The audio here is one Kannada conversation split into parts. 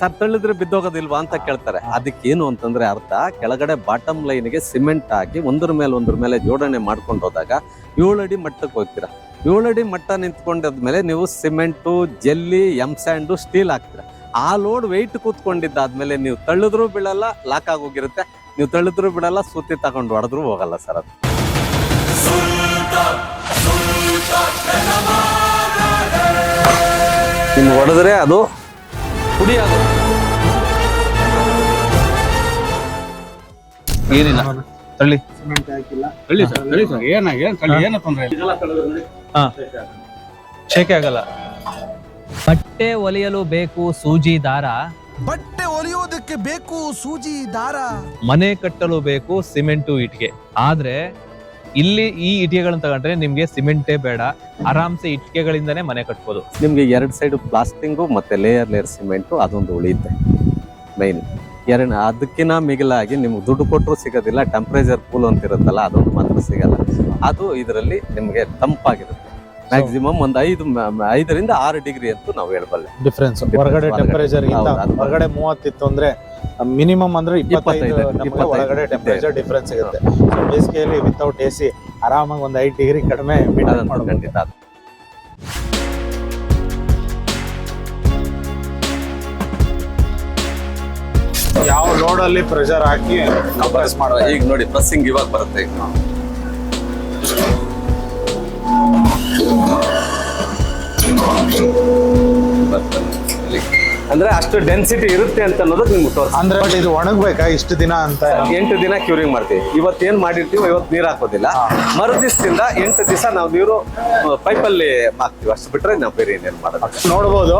ಸರ್ ತಳ್ಳಿದ್ರೆ ಬಿದ್ದೋಗೋದಿಲ್ವಾ ಅಂತ ಕೇಳ್ತಾರೆ. ಅದಕ್ಕೇನು ಅಂತಂದ್ರೆ ಅರ್ಥ ಕೆಳಗಡೆ ಬಾಟಮ್ ಲೈನ್ಗೆ ಸಿಮೆಂಟ್ ಹಾಕಿ ಒಂದ್ರ ಮೇಲೆ ಒಂದ್ರ ಮೇಲೆ ಜೋಡಣೆ ಮಾಡ್ಕೊಂಡು ಹೋದಾಗ ಏಳು ಅಡಿ ಮಟ್ಟಕ್ಕೆ ಹೋಗ್ತೀರಾ. ಏಳು ಅಡಿ ಮಟ್ಟ ನಿಂತ್ಕೊಂಡಾದ್ಮೇಲೆ ನೀವು ಸಿಮೆಂಟು ಜೆಲ್ಲಿ ಎಂ ಸ್ಯಾಂಡು ಸ್ಟೀಲ್ ಹಾಕ್ತೀರ. ಆ ಲೋಡ್ ವೆಯ್ಟ್ ಕೂತ್ಕೊಂಡಿದ್ದಾದ್ಮೇಲೆ ನೀವು ತಳ್ಳಿದ್ರೂ ಬಿಡಲ್ಲ ಲಾಕ್ ಆಗೋಗಿರುತ್ತೆ ನೀವು ತಳ್ಳಿದ್ರೂ ಬಿಡಲ್ಲ ಸುತ್ತಿ ತಗೊಂಡು ಹೊಡೆದ್ರೂ ಹೋಗಲ್ಲ ಸರ್ ಅದು. ನಿಮ್ಗೆ ಹೊಡೆದ್ರೆ ಅದು ಪುಡಿ ಏನಿಲ್ಲ. ತಳ್ಳಿ. ತಳ್ಳಿ ಸರ್ ತಳ್ಳಿ ಸರ್. ಏನ ಏನ್ ತಳ್ಳಿ ಏನ ತೊಂದ್ರೆ ಇಲ್ಲ. ಹಾ. ಶೇಕೆ ಆಗಲ್ಲ. ಬಟ್ಟೆ ಒಲಿಯಲು ಬೇಕು ಸೂಜಿ ದಾರ. ಬಟ್ಟೆ ಒಲಿಯೋದಕ್ಕೆ ಬೇಕು ಸೂಜಿ ದಾರ. ಮನೆ ಕಟ್ಟಲು ಬೇಕು ಸಿಮೆಂಟು ಇಟ್ಟಿಗೆ ಆದ್ರೆ ಇಲ್ಲಿ ಈ ಇಟಿಗೆಗಳನ್ನ ತಗೊಂಡ್ರೆ ನಿಮ್ಗೆ ಸಿಮೆಂಟೇ ಬೇಡ ಆರಾಮ್ಸೆ ಇಟ್ಟಿಗೆಗಳಿಂದಾನೇ ಮನೆ ಕಟ್ಬೋದು. ನಿಮ್ಗೆ ಎರಡು ಸೈಡ್ ಪ್ಲಾಸ್ಟಿಂಗು ಮತ್ತೆ ಲೇಯರ್ ಲೇಯರ್ ಸಿಮೆಂಟು ಅದೊಂದು ಉಳಿಯುತ್ತೆ. ಮೈನ್ ಎರಡು ಅದಕ್ಕಿಂತ ಮಿಗಿಲಾಗಿ ನಿಮ್ಗೆ ದುಡ್ಡು ಕೊಟ್ಟರು ಸಿಗೋದಿಲ್ಲ ಟೆಂಪ್ರೇಚರ್ ಕೂಲ್ ಅಂತ ಇರುತ್ತಲ್ಲ ಅದೊಂದು ಮಾತ್ರ ಸಿಗಲ್ಲ. ಅದು ಇದರಲ್ಲಿ ನಿಮಗೆ ತಂಪಾಗಿರುತ್ತೆ. ಮ್ಯಾಕ್ಸಿಮಮ್ ಒಂದು ಐದು ಐದರಿಂದ ಆರು ಡಿಗ್ರಿ ಅಂತೂ ನಾವು ಹೇಳಬಲ್ಲೆ. ಡಿಫ್ರೆನ್ಸ್ ಹೊರಗಡೆ. ಟೆಂಪರೇಚರ್ ಹೊರಗಡೆ ಮೂವತ್ತಿತ್ತು ಅಂದ್ರೆ ಮಿನಿಮಮ್ ಅಂದ್ರೆ ಇಪ್ಪತ್ತೈದು ನಮಗೆ ಒಳಗಡೆ. ಟೆಂಪರೇಚರ್ ಡಿಫ್ರೆನ್ಸ್ ಇರುತ್ತೆ. ಬೇಸಿಗೆಯಲ್ಲಿ ವಿತೌಟ್ ಎ ಸಿ ಆರಾಮಾಗಿ ಒಂದು ಐದು ಡಿಗ್ರಿ ಕಡಿಮೆ ಮೇಂಟೈನ್ ಅದು. ಯಾವ ಲೋಡ್ ಅಲ್ಲಿ ಪ್ರೆಷರ್ ಹಾಕಿ ಕಂಪ್ರೆಸ್ ಮಾಡುವ. ಈಗ ನೋಡಿ ಪ್ರೆಸ್ಸಿಂಗ್ ಇವಾಗ ಬರುತ್ತೆ ಈಗ. ಬರ್ತದೆ. ಅಂದ್ರೆ ಅಷ್ಟು ಡೆನ್ಸಿಟಿ ಇರುತ್ತೆ ಅಂತ ಅನ್ನೋದಕ್ಕೆ ನಿಮ್ಗೆ ತೋರಿಸ್ ಅಂದ್ರೆ ಬಟ್ ಇದು ಒಣಗ್ಬೇಕಾ? ಇಷ್ಟು ದಿನ ಅಂತ ಎಂಟು ದಿನ ಕ್ಯೂರಿಂಗ್ ಮಾಡ್ತೀವಿ. ಇವತ್ತು ಏನ್ ಮಾಡಿರ್ತೀವಿ ಇವತ್ತು ನೀರು ಹಾಕೋದಿಲ್ಲ. ಮರುದಿಸದಿಂದ ಎಂಟು ದಿವಸ ನಾವು ನೀರು ಪೈಪಲ್ಲಿ ಹಾಕ್ತೀವಿ. ಅಷ್ಟು ಬಿಟ್ರೆ ನಾವು ಬೇರೆ ಏನೇನು ಮಾಡೋದು ನೋಡ್ಬೋದು.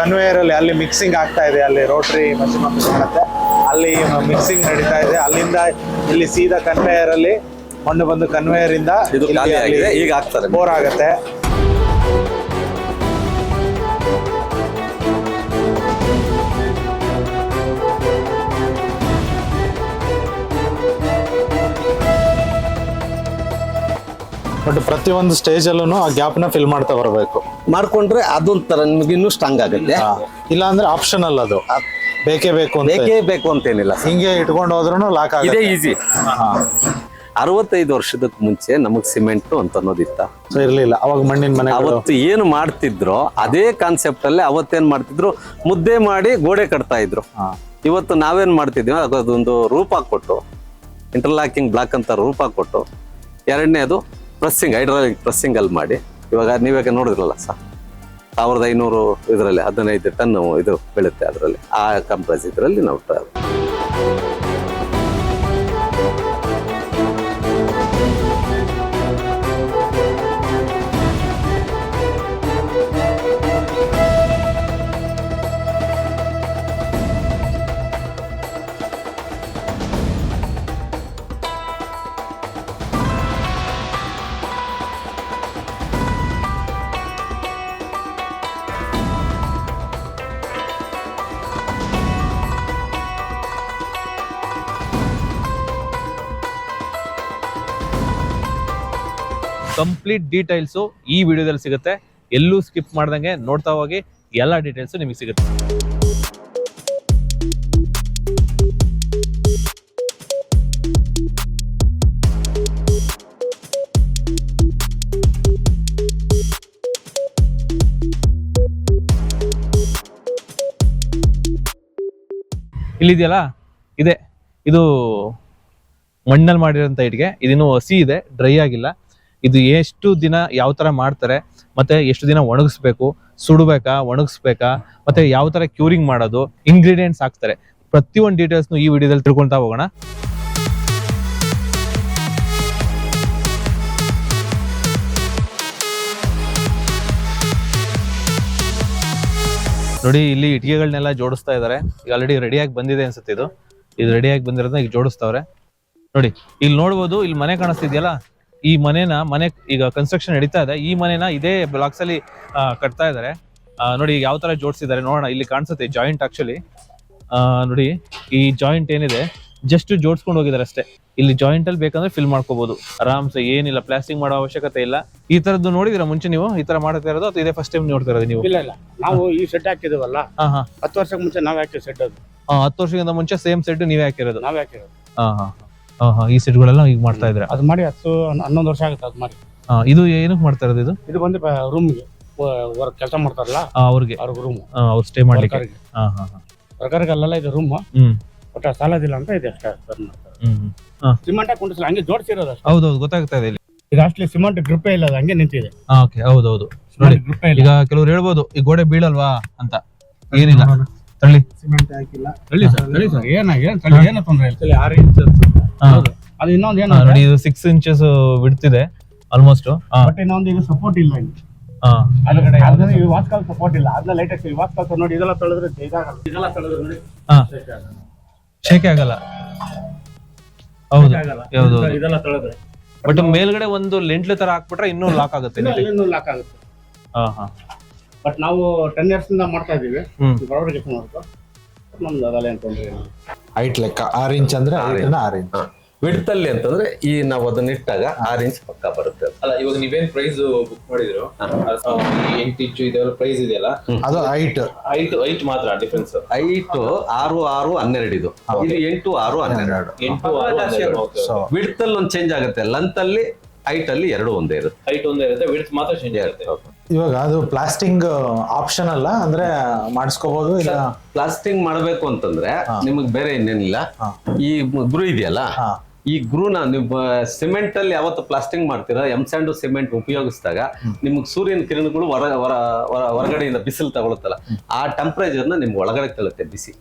ಕನ್ವೇಯರ್ ಅಲ್ಲಿ ಅಲ್ಲಿ ಮಿಕ್ಸಿಂಗ್ ಆಗ್ತಾ ಇದೆ. ಅಲ್ಲಿ ರೋಟರಿ ಮಷಿನ್ ಕಾಣುತ್ತೆ. ಅಲ್ಲಿ ಮಿಕ್ಸಿಂಗ್ ನಡೀತಾ ಇದೆ. ಅಲ್ಲಿಂದ ಇಲ್ಲಿ ಸೀದಾ ಕನ್ವೇಯರ್ ಅಲ್ಲಿ ಮಣ್ಣು ಬಂದು ಕನ್ವೇಯರ್ ಇಂದ ಇದು ಖಾಲಿ ಆಗಿದೆ. ಈಗ ಹಾಕ್ತಾರೆ ಬೋರ್ ಆಗುತ್ತೆ. ಬಟ್ ಪ್ರತಿಯೊಂದು ಸ್ಟೇಜ್ ಅಲ್ಲೂ ಆ ಗ್ಯಾಪ್ನ ಫಿಲ್ ಮಾಡ್ತಾ ಬರಬೇಕು. ಮಾಡ್ಕೊಂಡ್ರೆ ಅದೊಂಥರ ನಿಮ್ಗೆ ಇನ್ನೂ ಸ್ಟ್ರಾಂಗ್ ಆಗುತ್ತೆ. ಇಲ್ಲ ಅಂದ್ರೆ ಆಪ್ಷನಲ್ ಅದು. ಬೇಕೇ ಬೇಕು ಅಂತ. ಬೇಕೇ ಬೇಕು ಅಂತೇನಿಲ್ಲ ಹಿಂಗೆ ಇಟ್ಕೊಂಡು ಹೋದ್ರೂ ಲಾಕ್ ಆಗಿದೆ ಆಗುತ್ತೆ. ಈಸಿ ಅರವತ್ತೈದು ವರ್ಷದಕ್ಕೆ ಮುಂಚೆ ನಮಗ್ ಸಿಮೆಂಟ್ ಅಂತ ಅನ್ನೋದಿತ್ತ. ಸೊ ಇರ್ಲಿಲ್ಲ. ಅವಾಗ ಮಣ್ಣಿನ ಮನೆ ಅವತ್ತು ಏನು ಮಾಡ್ತಿದ್ರೋ ಅದೇ ಕಾನ್ಸೆಪ್ಟ್ ಅಲ್ಲೇ ಅವತ್ತೇನ್ ಮಾಡ್ತಿದ್ರು ಮುದ್ದೆ ಮಾಡಿ ಗೋಡೆ ಕಟ್ತಾ ಇದ್ರು. ಇವತ್ತು ನಾವೇನ್ ಮಾಡ್ತಿದ್ವಿ ಅದೊಂದು ರೂಪ ಕೊಟ್ಟು ಇಂಟರ್ಲಾಕಿಂಗ್ ಬ್ಲಾಕ್ ಅಂತ ರೂಪ ಕೊಟ್ಟು ಎರಡನೇದು ಪ್ರೆಸ್ಸಿಂಗ್ ಹೈಡ್ರಾಲಿಕ್ ಪ್ರೆಸ್ಸಿಂಗ್ ಅಲ್ಲಿ ಮಾಡಿ. ಇವಾಗ ನೀವಾಗ ನೋಡಿದ್ರಲ್ಲ ಸರ್, ಸಾವಿರದ ಐನೂರು ಇದರಲ್ಲಿ ಹದಿನೈದು ಟನ್ ಇದು ಬೆಳುತ್ತೆ ಅದರಲ್ಲಿ. ಆ ಕಂಪ್ರೆಸ್ ಇದರಲ್ಲಿ ನಾವು ಕಂಪ್ಲೀಟ್ ಡೀಟೇಲ್ಸು ಈ ವಿಡಿಯೋದಲ್ಲಿ ಸಿಗುತ್ತೆ. ಎಲ್ಲೂ ಸ್ಕಿಪ್ ಮಾಡ್ದಂಗೆ ನೋಡ್ತಾ ಹೋಗಿ, ಎಲ್ಲ ಡೀಟೇಲ್ಸು ನಿಮಗೆ ಸಿಗುತ್ತೆ. ಇಲ್ಲಿದೆಯಲ್ಲ? ಇದೆ. ಇದು ಮಣ್ಣಲ್ಲಿ ಮಾಡಿರೋಂಥ ಇಟ್ಟಿಗೆ. ಇದಿನ್ನೂ ಹಸಿ ಇದೆ ಡ್ರೈ ಆಗಿಲ್ಲ. ಇದು ಎಷ್ಟು ದಿನ ಯಾವ ತರ ಮಾಡ್ತಾರೆ, ಮತ್ತೆ ಎಷ್ಟು ದಿನ ಒಣಗಿಸ್ಬೇಕು, ಸುಡಬೇಕಾ, ಒಣಗಿಸ್ಬೇಕಾ, ಮತ್ತೆ ಯಾವ ತರ ಕ್ಯೂರಿಂಗ್ ಮಾಡೋದು ಇಂಗ್ರೀಡಿಯೆಂಟ್ಸ್ ಹಾಕ್ತಾರೆ. ಪ್ರತಿಯೊಂದು ಡೀಟೇಲ್ಸ್ನು ಈ ವಿಡಿಯೋದಲ್ಲಿ ತಿಳ್ಕೊಳ್ತಾ ಹೋಗೋಣ. ನೋಡಿ, ಇಲ್ಲಿ ಇಟ್ಟಿಗೆಗಳನ್ನೆಲ್ಲ ಜೋಡಿಸ್ತಾ ಇದ್ದಾರೆ ಈಗ ಆಲ್ರೆಡಿ ರೆಡಿಯಾಗಿ ಬಂದಿದೆ ಅನ್ಸುತ್ತೆ ಇದು. ಇದು ರೆಡಿಯಾಗಿ ಬಂದಿರೋದನ್ನ ಈಗ ಜೋಡಿಸ್ತಾವ್ರೆ. ನೋಡಿ, ಇಲ್ಲಿ ನೋಡ್ಬೋದು, ಇಲ್ಲಿ ಮನೆ ಕಾಣಿಸ್ತಿದ್ಯಲ್ಲ? ಈ ಮನೆನ ಮನೆ ಈಗ ಕನ್ಸ್ಟ್ರಕ್ಷನ್ ನಡೀತಾ ಇದೆ. ಈ ಮನೆನ ಇದೇ ಬ್ಲಾಕ್ಸ್ ಅಲ್ಲಿ ಕಟ್ತಾ ಇದ್ದಾರೆ. ನೋಡಿ ಯಾವ ತರ ಜೋಡಿಸಿದ್ದಾರೆ ನೋಡೋಣ. ಇಲ್ಲಿ ಕಾಣಿಸುತ್ತೆ ಜಾಯಿಂಟ್ ಆಕ್ಚುಲಿ ನೋಡಿ ಈ ಜಾಯಿಂಟ್ ಏನಿದೆ ಜಸ್ಟ್ ಜೋಡಿಸ್ಕೊಂಡು ಹೋಗಿದ್ದಾರೆ ಅಷ್ಟೇ. ಇಲ್ಲಿ ಜಾಯಿಂಟ್ ಅಲ್ಲಿ ಬೇಕಂದ್ರೆ ಫಿಲ್ ಮಾಡ್ಕೋಬಹುದು ಆರಾಮ್ಸೆ ಏನಿಲ್ಲ ಪ್ಲಾಸ್ಟಿಂಗ್ ಮಾಡೋ ಅವಶ್ಯಕತೆ ಇಲ್ಲ. ಈ ತರದ್ದು ನೋಡಿದ್ರೆ ಮುಂಚೆ ನೀವು? ಈ ತರ ಮಾಡ್ತಾ ಇರೋದು ಅಥವಾ ಇದೇ ಫಸ್ಟ್ ಟೈಮ್ ನೋಡ್ತಾ ಇರೋದು ನೀವು? ಇಲ್ಲ ಇಲ್ಲ. ನಾವು ಈ ಸೆಟ್ ಹಾಕಿದೀವಲ್ಲ? ಹತ್ತು ವರ್ಷಕ್ಕೆ ಮುಂಚೆ ನಾವ್ ಹಾಕಿವಿ ಸೆಟ್ ಅದು. ಆ, ಹತ್ತು ವರ್ಷಕ್ಕಿಂತ ಮುಂಚೆ ಸೇಮ್ ಸೆಟ್ ನೀವೇ ಹಾಕಿರೋದು. ನಾವೇ ಹಾಕಿರೋದು. ಹಾ ಹಾ. ಈ ಸೆಟ್ಗಳೆಲ್ಲ ಈಗ ಮಾಡ್ತಾ ಇದ್ರೆ. ಅದು ಮಾಡಿ ಹತ್ತು ಹನ್ನ- ಹನ್ನೊಂದು ವರ್ಷ ಆಗುತ್ತೆ ಅದು ಮಾಡಿ. ಇದು ಏನಕ್ಕೆ ಮಾಡ್ತಾ ಇರೋದು ಇದು? ಇದು ಬಂದು ರೂಮ್ಗೆ ವರ್ಕ್ ಕೆಲಸ ಮಾಡ್ತಾರಲ್ಲ? ಆ, ಅವ್ರಿಗೆ. ಅವ್ರಿಗೆ ರೂಮ್ ಆ, ಅವ್ರು ಸ್ಟೇ ಮಾಡ್ಲಿಕ್ಕೆ. ಸರ್ಕಾರಿಗೆ ಹಾ ಹಾ ಹಾ. ಸರ್ಕಾರಕ್ಕೆ ಅಲ್ಲೆಲ್ಲ ಇದು ರೂಮ್ ಹ್ಮ್. ಒಟ್ಟ ಸಾಲದಿಲ್ಲ ಅಂತ ಇದೆ ಅಷ್ಟೇ ಸರ್ ಹ್ಮ್ ಹ್ಮ್. ಸಿಮೆಂಟ್ ಕುಂಡಿಸಲ್ಲ ಹಂಗೆ ಜೋಡಿಸಿರೋದು ಅಷ್ಟೇ. ಹೌದೌದು ಗೊತ್ತಾಗ್ತಾ ಇದೆ ಇಲ್ಲಿ. ಇದು ಅಷ್ಟೇ ಸಿಮೆಂಟ್ ಗ್ರಿಪ್ಪೇ ಇಲ್ಲ ಅದು ಹಂಗೆ ನಿಂತಿದೆ. ಓಕೆ ಹೌದೌದು. ನೋಡಿ ಈಗ ಕೆಲವ್ರು ಹೇಳ್ಬೋದು ಈ ಗೋಡೆ ಬೀಳಲ್ವಾ ಅಂತ. ಏನಿಲ್ಲ. ತಳ್ಳಿ ಸಿಮೆಂಟ್ ಹಾಕಿಲ್ಲ. ತಳ್ಳಿ ಸರ್ ತಳ್ಳಿ ಸರ್. ಏನ ತಳ್ಳಿ ಏನೋ ತೊಂದರೆ ಇಲ್ಲ. ಆರು ಇಂಚ್ ಹಾ. ಅದು ಇನ್ನೊಂದು ಏನು ನೋಡಿ ಇದು ಸಿಕ್ಸ್ ಇಂಚಸ್ ಬಿಡ್ತಿದೆ ಆಲ್ಮೋಸ್ಟ್ ಬಟ್ ಇನ್ನೊಂದು ಇದು ಸಪೋರ್ಟ್ ಇಲ್ಲ ಇಲ್ಲಿ ಹಾ. ಅದ್ಗಡೆ ಅದನ್ನ ಈ ವಾಸ್ಕಾಲ್ ಸಪೋರ್ಟ್ ಇಲ್ಲ. ಅದನ್ನ ಲೈಟೆಸ್ಟ್ ಈ ವಾಸ್ಕಾಲ್ ನೋಡಿ ಇದೆಲ್ಲ ತೊಳೆದ್ರೆ ಇದಾಗಲ್ಲ ಇದೆಲ್ಲ ತೊಳೆದ್ರೆ ನೋಡಿ ಶೇಕೆ ಆಗಲ್ಲ. ಹೌದು. ಹೌದು ಇದೆಲ್ಲ ತೊಳೆದ್ರೆ. ಬಟ್ ಮೇಲ್ಗಡೆ ಒಂದು ಲೆಂಟ್ಲೆ ತರ ಹಾಕ್ಬಿಟ್ರೆ ಇನ್ನೂ ಲಾಕ್ ಆಗುತ್ತೆ. ಇನ್ನೂ ಲಾಕ್ ಆಗುತ್ತೆ. ಹಾ ಹಾ. ಬಟ್ ನಾವು ಟೆನ್ ಇಯರ್ಸ್ ಇಂದ ಮಾಡ್ತಾ ಇದೀವಿ ಕೆಲಸ ಮಾಡ್ಬೇಕು ನಮ್ದು ಅದೆಲ್ಲ ಏನ್ ತೊಂದ್ರೆ ಇಲ್ಲ. ಹೈಟ್ ಲೆಕ್ಕ ಆರ್ ಇಂಚ್ ಅಂದ್ರೆ ಆರ್ ಇಂಚ್ ವಿಡ್ತಲ್ಲಿ ಅಂತಂದ್ರೆ ಈ ನಾವು ಅದನ್ನ ಇಟ್ಟಾಗ ಆರ್ ಇಂಚ್ ಪಕ್ಕ ಬರುತ್ತೆ ಅದು. ಅಲ್ಲ ಇವಾಗ ನೀವೇನ್ ಪ್ರೈಸ್ ಬುಕ್ ಮಾಡಿದ್ರು? ಎಂಟು ಇಂಚು ಇದೆಲ್ಲ ಪ್ರೈಸ್ ಇದೆಯಲ್ಲ? ಅದು ಹೈಟ್ ಐಟ್ ಐಟ್ ಮಾತ್ರ ಡಿಫ್ರೆನ್ಸ್ ಐಟು ಆರು ಆರು ಹನ್ನೆರಡು ಇದು. ಇದು ಎಂಟು ಆರು ಹನ್ನೆರಡು. ಎಂಟು ಆರು ಸೊ ವಿಡ್ತಲ್ಲಿ ಒಂದು ಚೇಂಜ್ ಆಗುತ್ತೆ. ಲಂತ್ ಅಲ್ಲಿ ಹೈಟ್ ಅಲ್ಲಿ ಎರಡು ಒಂದೇ ಇರುತ್ತೆ. ಹೈಟ್ ಒಂದೇ ಇರುತ್ತೆ ವಿಡ್ತ್ ಮಾತ್ರ ಚೇಂಜ್ ಆಗುತ್ತೆ. ಇವಾಗ ಅದು ಪ್ಲಾಸ್ಟಿಂಗ್ ಆಪ್ಷನ್ ಅಲ್ಲ ಅಂದ್ರೆ ಮಾಡಿಸ್ಕೋಬಹುದು ಇಲ್ಲ? ಪ್ಲಾಸ್ಟಿಂಗ್ ಮಾಡಬೇಕು ಅಂತಂದ್ರೆ ನಿಮಗೆ ಬೇರೆ ಇನ್ನೇನಿಲ್ಲ. ಈ ಗುರು ಇದೆಯಲ್ಲ. ಈ ಗುರುನ ನೀವು ಸಿಮೆಂಟ್ ಅಲ್ಲಿ ಯಾವತ್ತು ಪ್ಲಾಸ್ಟಿಂಗ್ ಮಾಡ್ತೀರಾ? ಎಂ ಸ್ಯಾಂಡು ಸಿಮೆಂಟ್ ಉಪಯೋಗಿಸಿದಾಗ ನಿಮ್ಗೆ ಸೂರ್ಯನ ಕಿರಣಗಳು ಹೊರ ಹೊರ ಹೊರ- ಹೊರಗಡೆಯಿಂದ ಬಿಸಿಲು ತಗೊಳುತ್ತಲ್ಲ ಆ ಟೆಂಪರೇಚರ್ನ ನಿಮ್ಗೆ ಒಳಗಡೆ ತಳುತ್ತೆ ಬಿಸಿ.